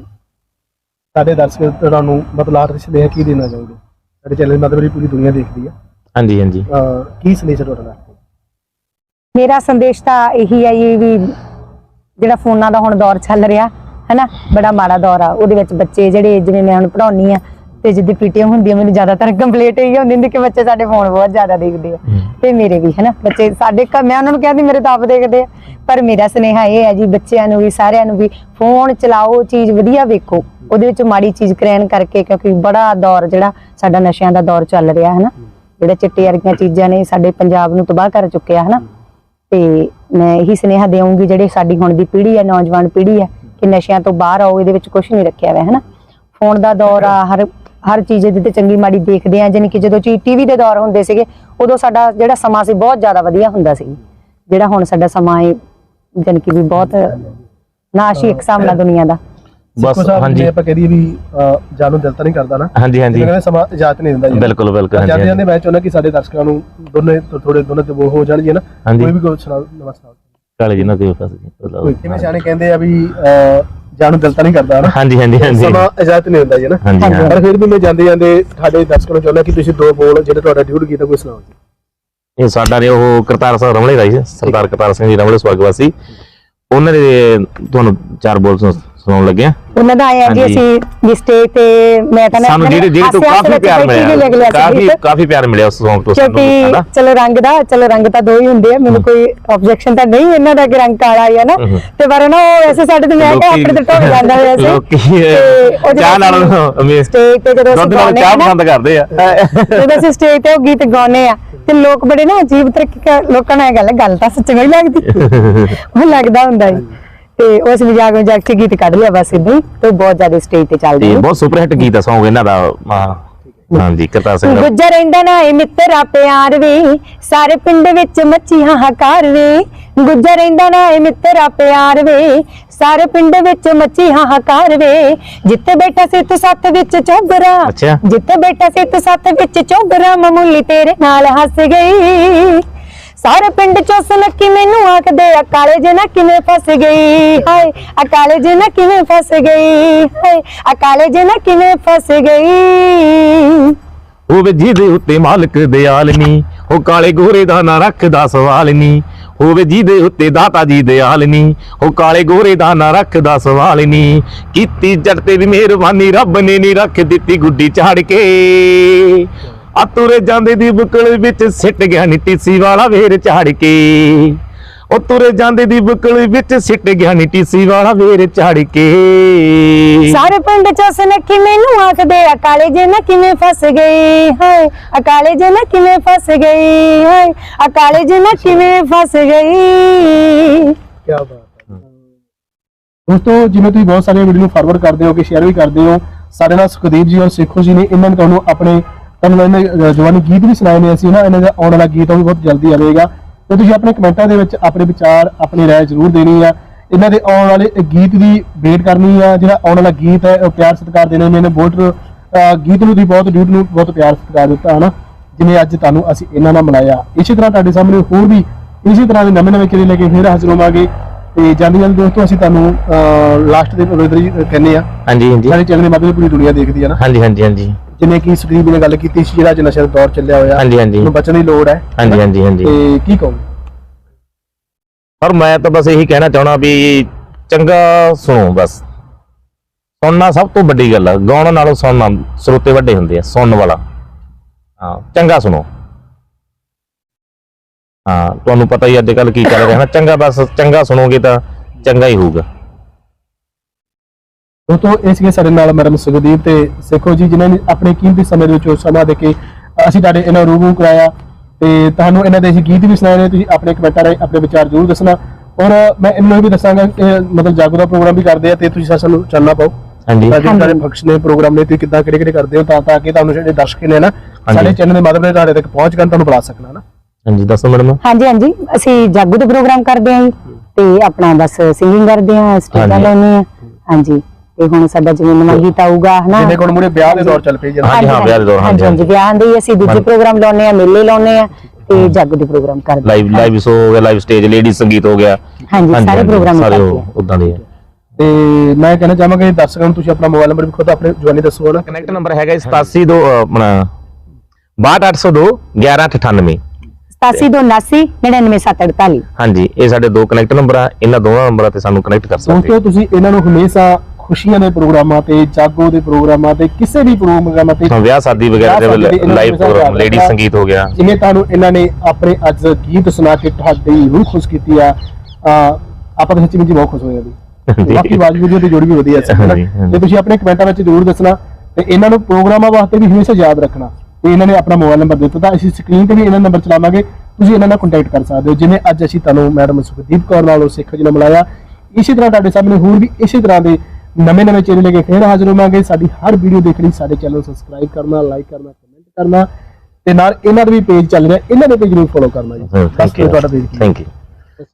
ਸਾਡੇ ਦਰਸ਼ਕ ਤੁਹਾਨੂੰ ਮਤਲਬ ਆਖਰੀ ਸੰਦੇਸ਼ ਕੀ ਦੇਣਾ ਚਾਹੋਗੇ? ਸਾਡੇ ਚੈਨਲ ਮਤਲਬ ਪੂਰੀ ਦੁਨੀਆ ਦੇਖਦੀ ਆ। ਹਾਂਜੀ ਹਾਂਜੀ। ਅਹ ਕੀ ਸੰਦੇਸ਼ ਹੈ ਤੁਹਾਡਾ? ਮੇਰਾ ਸੰਦੇਸ਼ ਤਾਂ ਇਹੀ ਹੈ ਜੀ ਵੀ ਜਿਹੜਾ ਫੋਨਾਂ ਦਾ ਹੁਣ ਦੌਰ ਚੱਲ ਰਿਹਾ ਹੈਨਾ ਬੜਾ ਮਾੜਾ ਦੌਰ ਆ। ਉਹਦੇ ਵਿੱਚ ਬੱਚੇ ਜਿਹੜੇ ਜਿਵੇਂ ਮੈਂ ਹੁਣ ਪੜਾਉਣੀ ਆ ਤੇ ਜਿੱਦੀ ਪੀਟੀਐਮ ਹੁੰਦੀ ਆ ਮੈਨੂੰ ਜ਼ਿਆਦਾਤਰ ਕੰਪਲੀਟ ਇਹੀ ਹੁੰਦੀ ਹੁੰਦੀ ਕਿ ਬੱਚੇ ਸਾਡੇ ਫੋਨ ਬਹੁਤ ਜ਼ਿਆਦਾ ਦੇਖਦੇ ਆ। ਤੇ ਮੇਰੇ ਵੀ ਹੈਨਾ ਬੱਚੇ ਸਾਡੇ ਘਰ ਮੈਂ ਉਹਨਾਂ ਨੂੰ ਕਹਿੰਦੀ ਮੇਰੇ ਤਾਂ ਆਪ ਦੇਖਦੇ ਆ। ਪਰ ਮੇਰਾ ਸੁਨੇਹਾ ਇਹ ਹੈ ਜੀ ਬੱਚਿਆਂ ਨੂੰ ਵੀ ਸਾਰਿਆਂ ਨੂੰ ਵੀ ਫੋਨ ਚਲਾਓ ਚੀਜ਼ ਵਧੀਆ ਵੇਖੋ। ਉਹਦੇ ਵਿੱਚ ਮਾੜੀ ਚੀਜ਼ ਕਰੈਨ ਕਰਕੇ ਕਿਉਂਕਿ ਬੜਾ ਦੌਰ ਜਿਹੜਾ ਸਾਡਾ ਨਸ਼ਿਆਂ ਦਾ ਦੌਰ ਚੱਲ ਰਿਹਾ ਹੈ ਨਾ ਜਿਹੜਾ ਚਿੱਟੇ ਵਰਗੀਆਂ ਚੀਜ਼ਾਂ ਨੇ ਸਾਡੇ ਪੰਜਾਬ ਨੂੰ ਤਬਾਹ ਕਰ ਚੁੱਕਿਆ ਹੈ ਤੇ ਮੈਂ ਇਹੀ ਸੁਨੇਹਾ ਦੇਵਾਂਗੀ ਜਿਹੜੇ ਸਾਡੀ ਹੁਣ ਦੀ ਪੀੜ੍ਹੀ ਹੈ ਨੌਜਵਾਨ ਪੀੜ੍ਹੀ ਹੈ ਕਿ ਨਸ਼ਿਆਂ ਤੋਂ ਬਾਹਰ ਆਓ, ਇਹਦੇ ਵਿੱਚ ਕੁਝ ਨਹੀਂ ਰੱਖਿਆ ਹੋਇਆ ਹੈ ਫੋਨ ਦਾ ਦੌਰ ਆ, ਹਰ ਹਰ ਚੀਜ਼ ਇਹਦੇ ਤੇ ਚੰਗੀ ਮਾੜੀ ਦੇਖਦੇ ਆ, ਜਾਣੀ ਕਿ ਜਦੋਂ ਚੀ, ਟੀਵੀ ਦੇ ਦੌਰ ਹੁੰਦੇ ਸੀਗੇ, ਉਦੋਂ ਸਾਡਾ ਜਿਹੜਾ ਸਮਾਂ ਸੀ ਬਹੁਤ ਜ਼ਿਆਦਾ ਵਧੀਆ ਹੁੰਦਾ ਸੀ। ਜਿਹੜਾ ਹੁਣ ਸਾਡਾ ਸਮਾਂ ਹੈ ਜਾਣੀ ਕਿ ਵੀ ਬਹੁਤ ਨਾਸ਼ੀ ਇੱਕ ਸਾਹਮਣਾ ਦੁਨੀਆ ਦਾ। ਬਸ ਹਾਂਜੀ। ਆਪਾਂ ਕਹਿ ਦਈਏ ਵੀ ਜਾਨ ਨੂੰ ਦਿਲ ਤਾਂ ਨਹੀਂ ਕਰਦਾ ਨਾ। ਹਾਂਜੀ ਹਾਂਜੀ। ਕਹਿੰਦੇ ਸਮਾਂ ਇਜਾਜ਼ਤ ਨਹੀਂ ਦਿੰਦਾ ਬਿਲਕੁਲ ਬਿਲਕੁਲ ਹਾਂਜੀ ਜਾਂਦੇ। ਜਾਂਦੇ ਮੈਂ ਚਾਹੁੰਦਾ ਕਿ ਸਾਡੇ ਦਰਸ਼ਕਾਂ ਨੂੰ ਦੋਨੇ ਥੋੜੇ ਦੋਨੇ ਤੇ ਉਹ ਹੋ ਜਾਣ ਜੀ ਨਾ। ਕੋਈ ਵੀ ਕੋਈ ਸੁਣਾ ਸੁਣਾਓ ਕਾਲੇ ਜੀ ਨਾ ਕੋਈ ਫਸ ਗਏ ਕੋਈ ਜਿਵੇਂ ਸਿਆਣੇ ਕਹਿੰਦੇ ਆ ਵੀ ਜਾਨ ਨੂੰ ਦਿਲ ਤਾਂ ਨਹੀਂ ਕਰਦਾ ਨਾ। ਹਾਂਜੀ ਹਾਂਜੀ ਹਾਂਜੀ। ਸਮਾਂ ਇਜਾਜ਼ਤ ਨਹੀਂ ਦਿੰਦਾ ਜੀ ਨਾ। ਪਰ ਫਿਰ ਵੀ ਮੈਂ ਜਾਂਦੇ ਜਾਂਦੇ ਸਾਡੇ ਦਰਸ਼ਕਾਂ ਨੂੰ ਚਾਹੁੰਦਾ ਕਿ ਤੁਸੀਂ ਦੋ ਬੋਲ ਜਿਹੜੇ ਤੁਹਾਡਾ ਡਿਊਟ ਕੀਤਾ ਕੋਈ ਸੁਣਾਓ ਜੀ। ਇਹ ਸਾਡਾ ਨੇ ਉਹ ਕਰਤਾਰ ਸਿੰਘ ਰਮਲੇ ਦਾ ਜੀ ਸਰਦਾਰ ਕਰਤਾਰ ਸਿੰਘ ਜੀ ਰਮਲੇ ਸਵਰਗਵਾਸੀ ਉਹਨਾਂ ਦੇ ਤੁਹਾਨੂੰ ਚਾਰ ਬੋਲ ਸੁਣਾ- ਸੁਣਾਉਣ ਲੱਗੇ ਆ ਉਹਨਾਂ ਦਾ ਆਇਆ ਜੀ। ਅਸੀਂ stage ਤੇ ਮੈਂ ਤਾਂ ਸਾਨੂੰ ਜਿਹੜੇ ਜਿਹੜੇ ਤੋਂ ਕਾਫੀ ਪਿਆਰ ਮਿਲਿਆ। ਕਾਫੀ। ਕਾਫੀ ਪਿਆਰ ਮਿਲਿਆ ਉਸ Song ਤੋਂ ਸਾਨੂੰ ਚਲੋ ਰੰਗ ਦਾ ਚਲੋ ਰੰਗ ਤਾਂ ਦੋ ਹੀ ਹੁੰਦੇ ਆ। ਮੈਨੂੰ ਕੋਈ ਆਬਜੈਕਸ਼ਨ ਤਾਂ ਨਹੀਂ ਇਹਨਾਂ ਦਾ ਕਿ ਰੰਗ ਕਾਲਾ ਹੀ ਆ ਨਾ। ਤੇ ਪਰ ਨਾ ਉਹ ਐਸੇ ਸਾਡੇ ਤੇ ਮੈਂ ਕਿਹਾ ਆਪਣੇ ਤੇ ਢੋਲ ਜਾਂਦਾ ਹੋਇਆ ਸੀ। ਚਾਹ ਨਾਲ stage ਤੇ ਜਦੋਂ ਦੁੱਧ ਨਾਲ ਚਾਹ ਪਸੰਦ ਕਰਦੇ ਆ। ਜਦੋਂ ਅਸੀਂ ਸਟੇਜ ਤੇ ਉਹ ਗੀਤ ਗਾਉਂਦੇ ਆ ਤੇ ਲੋਕ ਬੜੇ ਨਾ ਅਜੀਬ ਤਰੀਕੇ ਲੋਕਾਂ ਨਾਲ ਗੱਲ ਗੱਲ ਤਾਂ ਸੱਚੀ ਹੀ ਲੱਗਦੀ। ਉਹ ਲੱਗਦਾ ਹੁੰਦਾ ਹੈ ਤੇ ਉਸ ਮਜ਼ਾਕ ਮਜ਼ਾਕ ਚ ਗੀਤ ਕੱਢ ਲਿਆ ਬਸ ਇਦਾਂ ਤੇ ਬਹੁਤ ਜ਼ਿਆਦਾ ਸਟੇਜ ਤੇ ਚੱਲਦੇ ਆ ਬਹੁਤ ਸੁਪਰ ਹਿੱਟ ਗੀਤ ਆ Song ਇਹਨਾਂ ਦਾ। ਹਾਂ। ਹਾਂਜੀ ਕਰਤਾ ਸਿੰਘ ਦਾ। ਗੁੱਜਰ ਰਹਿੰਦਾ ਨਾ ਏ ਮਿੱਤਰਾ ਪਿਆਰ ਵੇ ਸਾਰੇ ਪਿੰਡ ਵਿੱਚ ਮੱਛੀ ਹਾਹਾਕਾਰ ਵੇ। ਗੁੱਜਰ ਰਹਿੰਦਾ ਨਾ ਏ ਮਿੱਤਰਾ ਪਿਆਰ ਵੇ ਸਾਰੇ ਪਿੰਡ ਵਿੱਚ ਮੱਛੀ ਹਾਹਾਕਾਰ ਵੇ। ਜਿੱਥੇ ਬੈਠਾ ਸੀ ਤੂੰ ਸੱਤ ਵਿੱਚ ਚੋਬਰਾ ਅੱਛਾ। ਜਿੱਥੇ ਬੈਠਾ ਸੀ ਤੂੰ ਸੱਤ ਵਿੱਚ ਚੋਬਰਾ ਮਾਮੂਲੀ ਤੇਰੇ ਨਾਲ ਹੱਸ ਗਈ। ਸਾਰੇ ਪਿੰਡ ਚੋਂ ਸੁਨੱਕੀ ਮੈਨੂੰ ਆਖਦੇ ਆ ਕਾਲੇ ਜੇ ਨਾ ਕਿਵੇਂ ਫਸ ਗਈ? ਹਾਏ ਆ ਕਾਲੇ ਜੇ ਨਾ ਕਿਵੇਂ ਫਸ ਗਈ? ਹਾਏ ਆ ਕਾਲੇ ਜੇ ਨਾ ਕਿਵੇਂ ਫਸ ਗਈ? ਉਹ ਜਿਹਦੇ ਉੱਤੇ ਮਾਲਕ ਦਿਆਲ ਨੀ ਉਹ ਕਾਲੇ ਗੋਰੇ ਦਾ ਨਾ ਰੱਖਦਾ ਸਵਾਲ ਨੀ ਹੋਵੇ ਜਿਹਦੇ ਉੱਤੇ ਦਾਤਾ ਜੀ ਦਿਆਲ ਨੀ ਉਹ ਕਾਲੇ ਗੋਰੇ ਦਾ ਨਾ ਰੱਖਦਾ ਸਵਾਲ ਨੀ ਕੀਤੀ ਜੱਟ ਤੇ ਵੀ ਮਿਹਰਬਾਨੀ, ਰੱਬ ਨੇ ਨੀ ਰੱਖ ਦਿੱਤੀ ਗੁੱਡੀ ਝਾੜ ਕੇ। ਆ ਤੁਰੇ ਜਾਂਦੇ ਦੀ ਬੁਕਲ ਵਿੱਚ ਸਿੱਟ ਗਿਆ ਨੀ ਟੀਸੀ ਵਾਲਾ ਵੇਰ ਝਾੜ ਕੇ। ਉਹ ਤੁਰੇ ਜਾਂਦੇ ਦੀ ਬੁਕਲ ਵਿੱਚ ਸਿੱਟ ਗਿਆ ਨੀ ਟੀਸੀ ਵਾਲਾ ਵੇਰ ਝਾੜ ਕੇ। ਸਾਰੇ ਪਿੰਡ ਚ ਸੁਨੱਖੀ ਮੈਨੂੰ ਆਖਦੇ ਆ ਕਾਲੇ ਜੇ ਨਾ ਕਿਵੇਂ ਫਸ ਗਈ? ਹਾਏ ਆ ਕਾਲੇ ਜੇ ਨਾ ਕਿਵੇਂ ਫਸ ਗਈ? ਹਾਏ ਆ ਕਾਲੇ ਜੇ ਨਾ ਕਿਵੇਂ ਫਸ ਗਈ? ਕੀ ਬਾਤ ਹੈ। ਦੋਸਤੋ ਜਿਵੇਂ ਤੁਸੀਂ ਬਹੁਤ ਸਾਰੇ ਵੀਡੀਓ ਨੂੰ ਫਾਰਵਰਡ ਕਰਦੇ ਹੋ ਕਿ ਸ਼ੇਅਰ ਵੀ ਕਰਦੇ ਹੋ ਸਾਡੇ ਨਾਲ ਸੁਖਦੀਪ ਜੀ ਔਰ ਸੇਖੋ ਜੀ ਨੇ ਇਹਨਾਂ ਨੇ ਤੁਹਾਨੂੰ ਆਪਣੇ ਤੁਹਾਨੂੰ ਇਹਨਾਂ ਦੇ, ਅਹ, ਜਵਾਨੀ ਗੀਤ ਵੀ ਸੁਣਾਏ ਨੇ ਅਸੀਂ ਨਾ ਇਹਨਾਂ ਦਾ ਆਉਣ ਵਾਲਾ ਗੀਤ ਉਹ ਵੀ ਬਹੁਤ ਜਲਦੀ ਆਵੇਗਾ। ਤੇ ਤੁਸੀਂ ਆਪਣੇ ਕਮੈਂਟਾਂ ਦੇ ਵਿੱਚ ਆਪਣੇ ਵਿਚਾਰ ਆਪਣੀ ਰਾਏ ਜ਼ਰੂਰ ਦੇਣੀ ਆ। ਇਹਨਾਂ ਦੇ ਆਉਣ ਵਾਲੇ ਗੀਤ ਦੀ ਵੇਟ ਕਰਨੀ ਆ। ਜਿਹੜਾ ਆਉਣ ਵਾਲਾ ਗੀਤ ਹੈ ਉਹ ਪਿਆਰ ਸਤਿਕਾਰ ਦੇਣੇ ਨੇ ਇਹਨੇ। ਬਹੁਤ ਅਹ, ਗੀਤ ਨੂੰ ਤੁਸੀਂ ਬਹੁਤ ਡਿਊਟ ਨੂੰ ਬਹੁਤ ਪਿਆਰ ਸਤਿਕਾਰ ਦਿੱਤਾ ਹਨਾ? ਜਿਵੇਂ ਅੱਜ ਤੁਹਾਨੂੰ ਅਸੀਂ ਇਹਨਾਂ ਨਾਲ ਮਿਲਾਇਆ ਇਸੇ ਤਰ੍ਹਾਂ ਤੁਹਾਡੇ ਸਾਹਮਣੇ ਹੋਰ ਵੀ ਇਸੇ ਤਰ੍ਹਾਂ ਦੇ ਨਵੇਂ ਨਵੇਂ ਕਿਰੇ ਲੈ ਕੇ ਫਿਰ ਹਾਜ਼ਰ ਹੋਵਾਂਗੇ। ਤੇ ਜਾਂਦੇ ਜਾਂਦੇ ਦੋਸਤੋ ਅਸੀਂ ਤੁਹਾਨੂੰ ਲਾਸਟ ਦੇ ਜੀ ਕਹਿੰਦੇ ਆ ਹਾਂਜੀ ਹਾਂਜੀ। ਸਾਡੇ ਚੈਨਲ ਦੇ ਮਾਧਿਅਮ ਪੂਰੀ ਦੁਨੀਆ ਦੇਖਦੀ ਆ ਨਾ। ਹਾਂਜੀ ਹਾਂਜੀ ਹਾਂਜੀ। ਜਿਵੇਂ ਕਿ ਸੁਖਦੀਪ ਨੇ ਗੱਲ ਕੀਤੀ ਸੀ ਜਿਹੜਾ ਅੱਜ ਨਸ਼ੇ ਦਾ ਦੌਰ ਚੱਲਿਆ ਹੋਇਆ? ਹਾਂਜੀ, ਹਾਂਜੀ। ਉਹਨੂੰ ਬਚਣ ਦੀ ਲੋੜ ਹੈ? ਹਾਂਜੀ ਹਾਂਜੀ ਹਾਂਜੀ। ਤੇ ਕੀ ਕਹੋਗੇ? ਪਰ ਮੈਂ ਤਾਂ ਬਸ ਇਹੀ ਕਹਿਣਾ ਚਾਹਣਾ ਵੀ ਚੰਗਾ ਸੁਣੋ ਬਸ। ਸੁਣਨਾ ਸਭ ਤੋਂ ਵੱਡੀ ਗੱਲ ਆ। ਗਾਉਣ ਨਾਲੋਂ ਸੁਣਨਾ ਸਰੋਤੇ ਵੱਡੇ ਹੁੰਦੇ ਆ ਸੁਣਨ ਵਾਲਾ। ਹਾਂ ਚੰਗਾ ਸੁਣੋ। ਹਾਂ ਤੁਹਾਨੂੰ ਪਤਾ ਹੀ ਅੱਜ ਕੱਲ ਕੀ ਚੱਲ ਰਿਹਾ। ਨਾ ਚੰਗਾ ਬਸ ਚੰਗਾ ਸੁਣੋਗੇ ਤਾਂ ਚੰਗਾ ਹੀ ਹੋਊਗਾ। ਦੋਸਤੋ ਇਸ ਕੇ ਸਾਡੇ ਨਾਲ ਮੈਡਮ ਸੁਖਦੀਪ ਤੇ ਸੇਖੋ ਜੀ ਜਿਨ੍ਹਾਂ ਨੇ ਆਪਣੇ ਕੀਮਤੀ ਸਮੇਂ ਦੇ ਵਿੱਚੋਂ ਸਮਾਂ ਦੇ ਕੇ ਅਸੀਂ ਤੁਹਾਡੇ ਇਹਨਾਂ ਰੂਬਰੂ ਕਰਾਇਆ ਤੇ ਤੁਹਾਨੂੰ ਇਹਨਾਂ ਦੇ ਅਸੀਂ ਗੀਤ ਵੀ ਸੁਣਾਏ ਨੇ ਤੁਸੀਂ ਆਪਣੇ ਕਮੈਂਟਾਂ ਰਾਹੀਂ ਆਪਣੇ ਵਿਚਾਰ ਜ਼ਰੂਰ ਦੱਸਣਾ। ਔਰ ਮੈਂ ਇਹਨਾਂ ਨੂੰ ਵੀ ਦੱਸਾਂਗਾ ਕਿ ਮਤਲਬ ਜਾਗੋ ਦਾ ਪ੍ਰੋਗਰਾਮ ਵੀ ਕਰਦੇ ਆ ਤੇ ਤੁਸੀਂ ਸਾਨੂੰ ਚੱਲਣਾ ਪਾਓ। ਹਾਂਜੀ। ਤਾਂ ਜਿਹੜੇ ਹਾਂਜੀ। ਸਾਰੇ ਫੰਕਸ਼ਨ ਨੇ ਪ੍ਰੋਗਰਾਮ ਨੇ ਤੁਸੀਂ ਕਿੱਦਾਂ ਕਿਹੜੇ ਕਿਹੜੇ ਕਰਦੇ ਹੋ ਤਾਂ ਤਾਂ ਕਿ ਤੁਹਾਨੂੰ ਜਿਹੜੇ ਦਰਸ਼ਕ ਨੇ ਨਾ। ਸਾਡੇ ਚੈਨਲ ਦੇ ਮਾਧਿਅਮ ਨਾਲ ਤੁਹਾਡੇ ਤੱਕ ਪਹੁੰਚ ਕਰਨ ਤੁਹਾਨੂੰ ਬੁਲਾ ਸਕਣਾ ਨਾ। ਹਾਂਜੀ ਦੱਸੋ ਮੈਡਮ। ਹਾਂਜੀ ਹਾਂਜੀ। ਅਸੀਂ ਜਾਗੂ ਦੇ ਪ੍ਰੋਗਰਾਮ ਕਰਦੇ ਆਂ ਤੇ ਆਪਣਾ ਬਸ ਸਿੰਗਿੰਗ ਕਰਦੇ ਆਂ ਸਟੇਜਾਂ। ਲਾਉਂਦੇ ਆਂ ਹਾਂਜੀ। ਤੇ ਹੁਣ ਸਾਡਾ ਜਿਵੇਂ ਨਵਾਂ ਗੀਤ ਆਊਗਾ ਹਨਾ? ਜਿਵੇਂ ਕੋਣ ਮੁਰੇ ਵਿਆਹ ਦੇ ਦੌਰ ਚੱਲ ਪਈ ਜਨਾ ਹਾਂਜੀ, ਹਾਂ, ਵਿਆਹ ਦੇ ਦੌਰ, ਹਾਂਜੀ, ਹਾਂਜੀ ਵਿਆਹ ਦੇ ਹੀ ਅਸੀਂ ਦੂਜੇ। ਪ੍ਰੋਗਰਾਮ ਲਾਉਂਦੇ ਆਂ ਮੇਲੇ ਲਾਉਂਦੇ ਆਂ ਤੇ ਜਾਗੂ ਦੇ ਪ੍ਰੋਗਰਾਮ ਕਰਦੇ ਆਂ। ਲਾਈਵ ਲਾਈਵ ਸ਼ੋ ਹੋ ਗਿਆ ਲਾਈਵ ਸਟੇਜ ਲੇਡੀ ਸੰਗੀਤ ਹੋ ਗਿਆ। ਹਾਂਜੀ, ਸਾਰੇ ਪ੍ਰੋਗਰਾਮ ਸਾਰੇ ਕਰਦੇ ਆ। ਉਦਾਂ ਦੇ ਆ। ਤੇ ਮੈਂ ਕਹਿਣਾ ਚਾਹਾਂਗਾ ਕਿ ਦਰਸ਼ਕਾਂ ਨੂੰ ਤੁਸੀਂ ਆਪਣਾ ਮੋਬਾਈਲ ਨੰਬਰ ਵੀ ਖੁਦ ਆਪਣੇ ਜਵਾਨੀ ਦੱਸੋ ਨਾ ਕਨੈਕਟ ਨੰਬਰ ਹੈਗਾ 87 ਦੋ ਆਪਣਾ 62802 11898 8729 99748 ਹਾਂਜੀ ਇਹ ਸਾਡੇ ਦੋ ਕਨੈਕਟ ਨੰਬਰ ਆ ਇਹਨਾਂ ਦੋਵਾਂ ਨੰਬਰਾਂ ਤੇ ਸਾਨੂੰ ਕਨੈਕਟ ਕਰ ਸਕਦੇ ਦੋਸਤੋ ਤੁਸੀਂ ਇਹਨਾਂ ਨੂੰ ਹਮੇਸ਼ਾ ਖੁਸ਼ੀਆਂ ਦੇ ਪ੍ਰੋਗਰਾਮਾਂ ਤੇ ਜਾਗੋ ਦੇ ਪ੍ਰੋਗਰਾਮਾਂ ਤੇ ਕਿਸੇ ਵੀ ਪ੍ਰੋਗਰਾਮਾਂ ਤੇ ਵਿਆਹ ਸ਼ਾਦੀ ਵਗੈਰਾ ਦੇ ਲਾਈਵ ਪ੍ਰੋਗਰਾਮ ਲੇਡੀ। ਸੰਗੀਤ ਹੋ ਗਿਆ ਜਿਵੇਂ ਤੁਹਾਨੂੰ ਇਹਨਾਂ ਨੇ ਆਪਣੇ ਅੱਜ ਗੀਤ ਸੁਣਾ ਕੇ ਤੁਹਾਡੀ ਰੂਹ ਖੁਸ਼ ਕੀਤੀ ਆ ਆਪਾਂ ਤਾਂ ਸੱਚੀ ਵਿੱਚ ਬਹੁਤ ਖੁਸ਼ ਹੋਏ ਆ ਵੀ। ਬਾਕੀ ਆਵਾਜ਼ ਵੀਡੀਓ ਤੇ ਜੋੜੀ ਵੀ ਵਧੀਆ ਸੀ। ਤੇ ਤੁਸੀਂ ਆਪਣੇ ਕਮੈਂਟਾਂ ਵਿੱਚ ਜ਼ਰੂਰ ਦੱਸਣਾ ਤੇ ਇਹਨਾਂ ਨੂੰ ਪ੍ਰੋਗਰਾਮਾਂ ਵਾਸਤੇ ਵੀ ਹਮੇਸ਼ਾ ਯਾਦ ਰੱਖਣਾ ਤੇ ਇਹਨਾਂ ਨੇ ਆਪਣਾ ਮੋਬਾਈਲ ਨੰਬਰ ਦਿੱਤਾ ਤਾਂ ਅਸੀਂ ਸਕਰੀਨ ਤੇ ਵੀ ਇਹਨਾਂ ਨੰਬਰ ਚਲਾਵਾਂਗੇ ਤੁਸੀਂ ਇਹਨਾਂ ਨਾਲ ਕੰਟੈਕਟ ਕਰ ਸਕਦੇ ਹੋ ਜਿਵੇਂ ਅੱਜ ਅਸੀਂ ਤੁਹਾਨੂੰ ਮੈਡਮ ਸੁਖਦੀਪ ਕੌਰ ਨਾਲ ਸਿੱਖ ਜੀ ਨਾਲ ਮਿਲਾਇਆ ਇਸੇ ਤਰ੍ਹਾਂ ਤੁਹਾਡੇ ਸਾਹਮਣੇ ਹੋਰ ਵੀ ਇਸੇ ਤਰ੍ਹਾਂ ਦੇ ਨਵੇਂ ਨਵੇਂ ਚੈਨਲ ਲੈ ਕੇ ਫੇਰ ਹਾਜ਼ਰ ਹੋਵਾਂਗੇ। ਸਾਡੀ ਹਰ ਵੀਡੀਓ ਦੇਖਣੀ ਸਾਡੇ ਚੈਨਲ ਨੂੰ ਸਬਸਕ੍ਰਾਈਬ ਕਰਨਾ ਲਾਈਕ ਕਰਨਾ ਕਮੈਂਟ ਕਰਨਾ ਤੇ ਨਾਲ ਇਹਨਾਂ ਦਾ ਵੀ ਪੇਜ ਚੱਲ ਰਿਹਾ ਇਹਨਾਂ ਦੇ ਪੇਜ ਨੂੰ ਫੋਲੋ ਕਰਨਾ ਜੀ। ਥੈਂਕ ਯੂ ਤੁਹਾਡਾ ਪੇਜ ਥੈਂਕ ਯੂ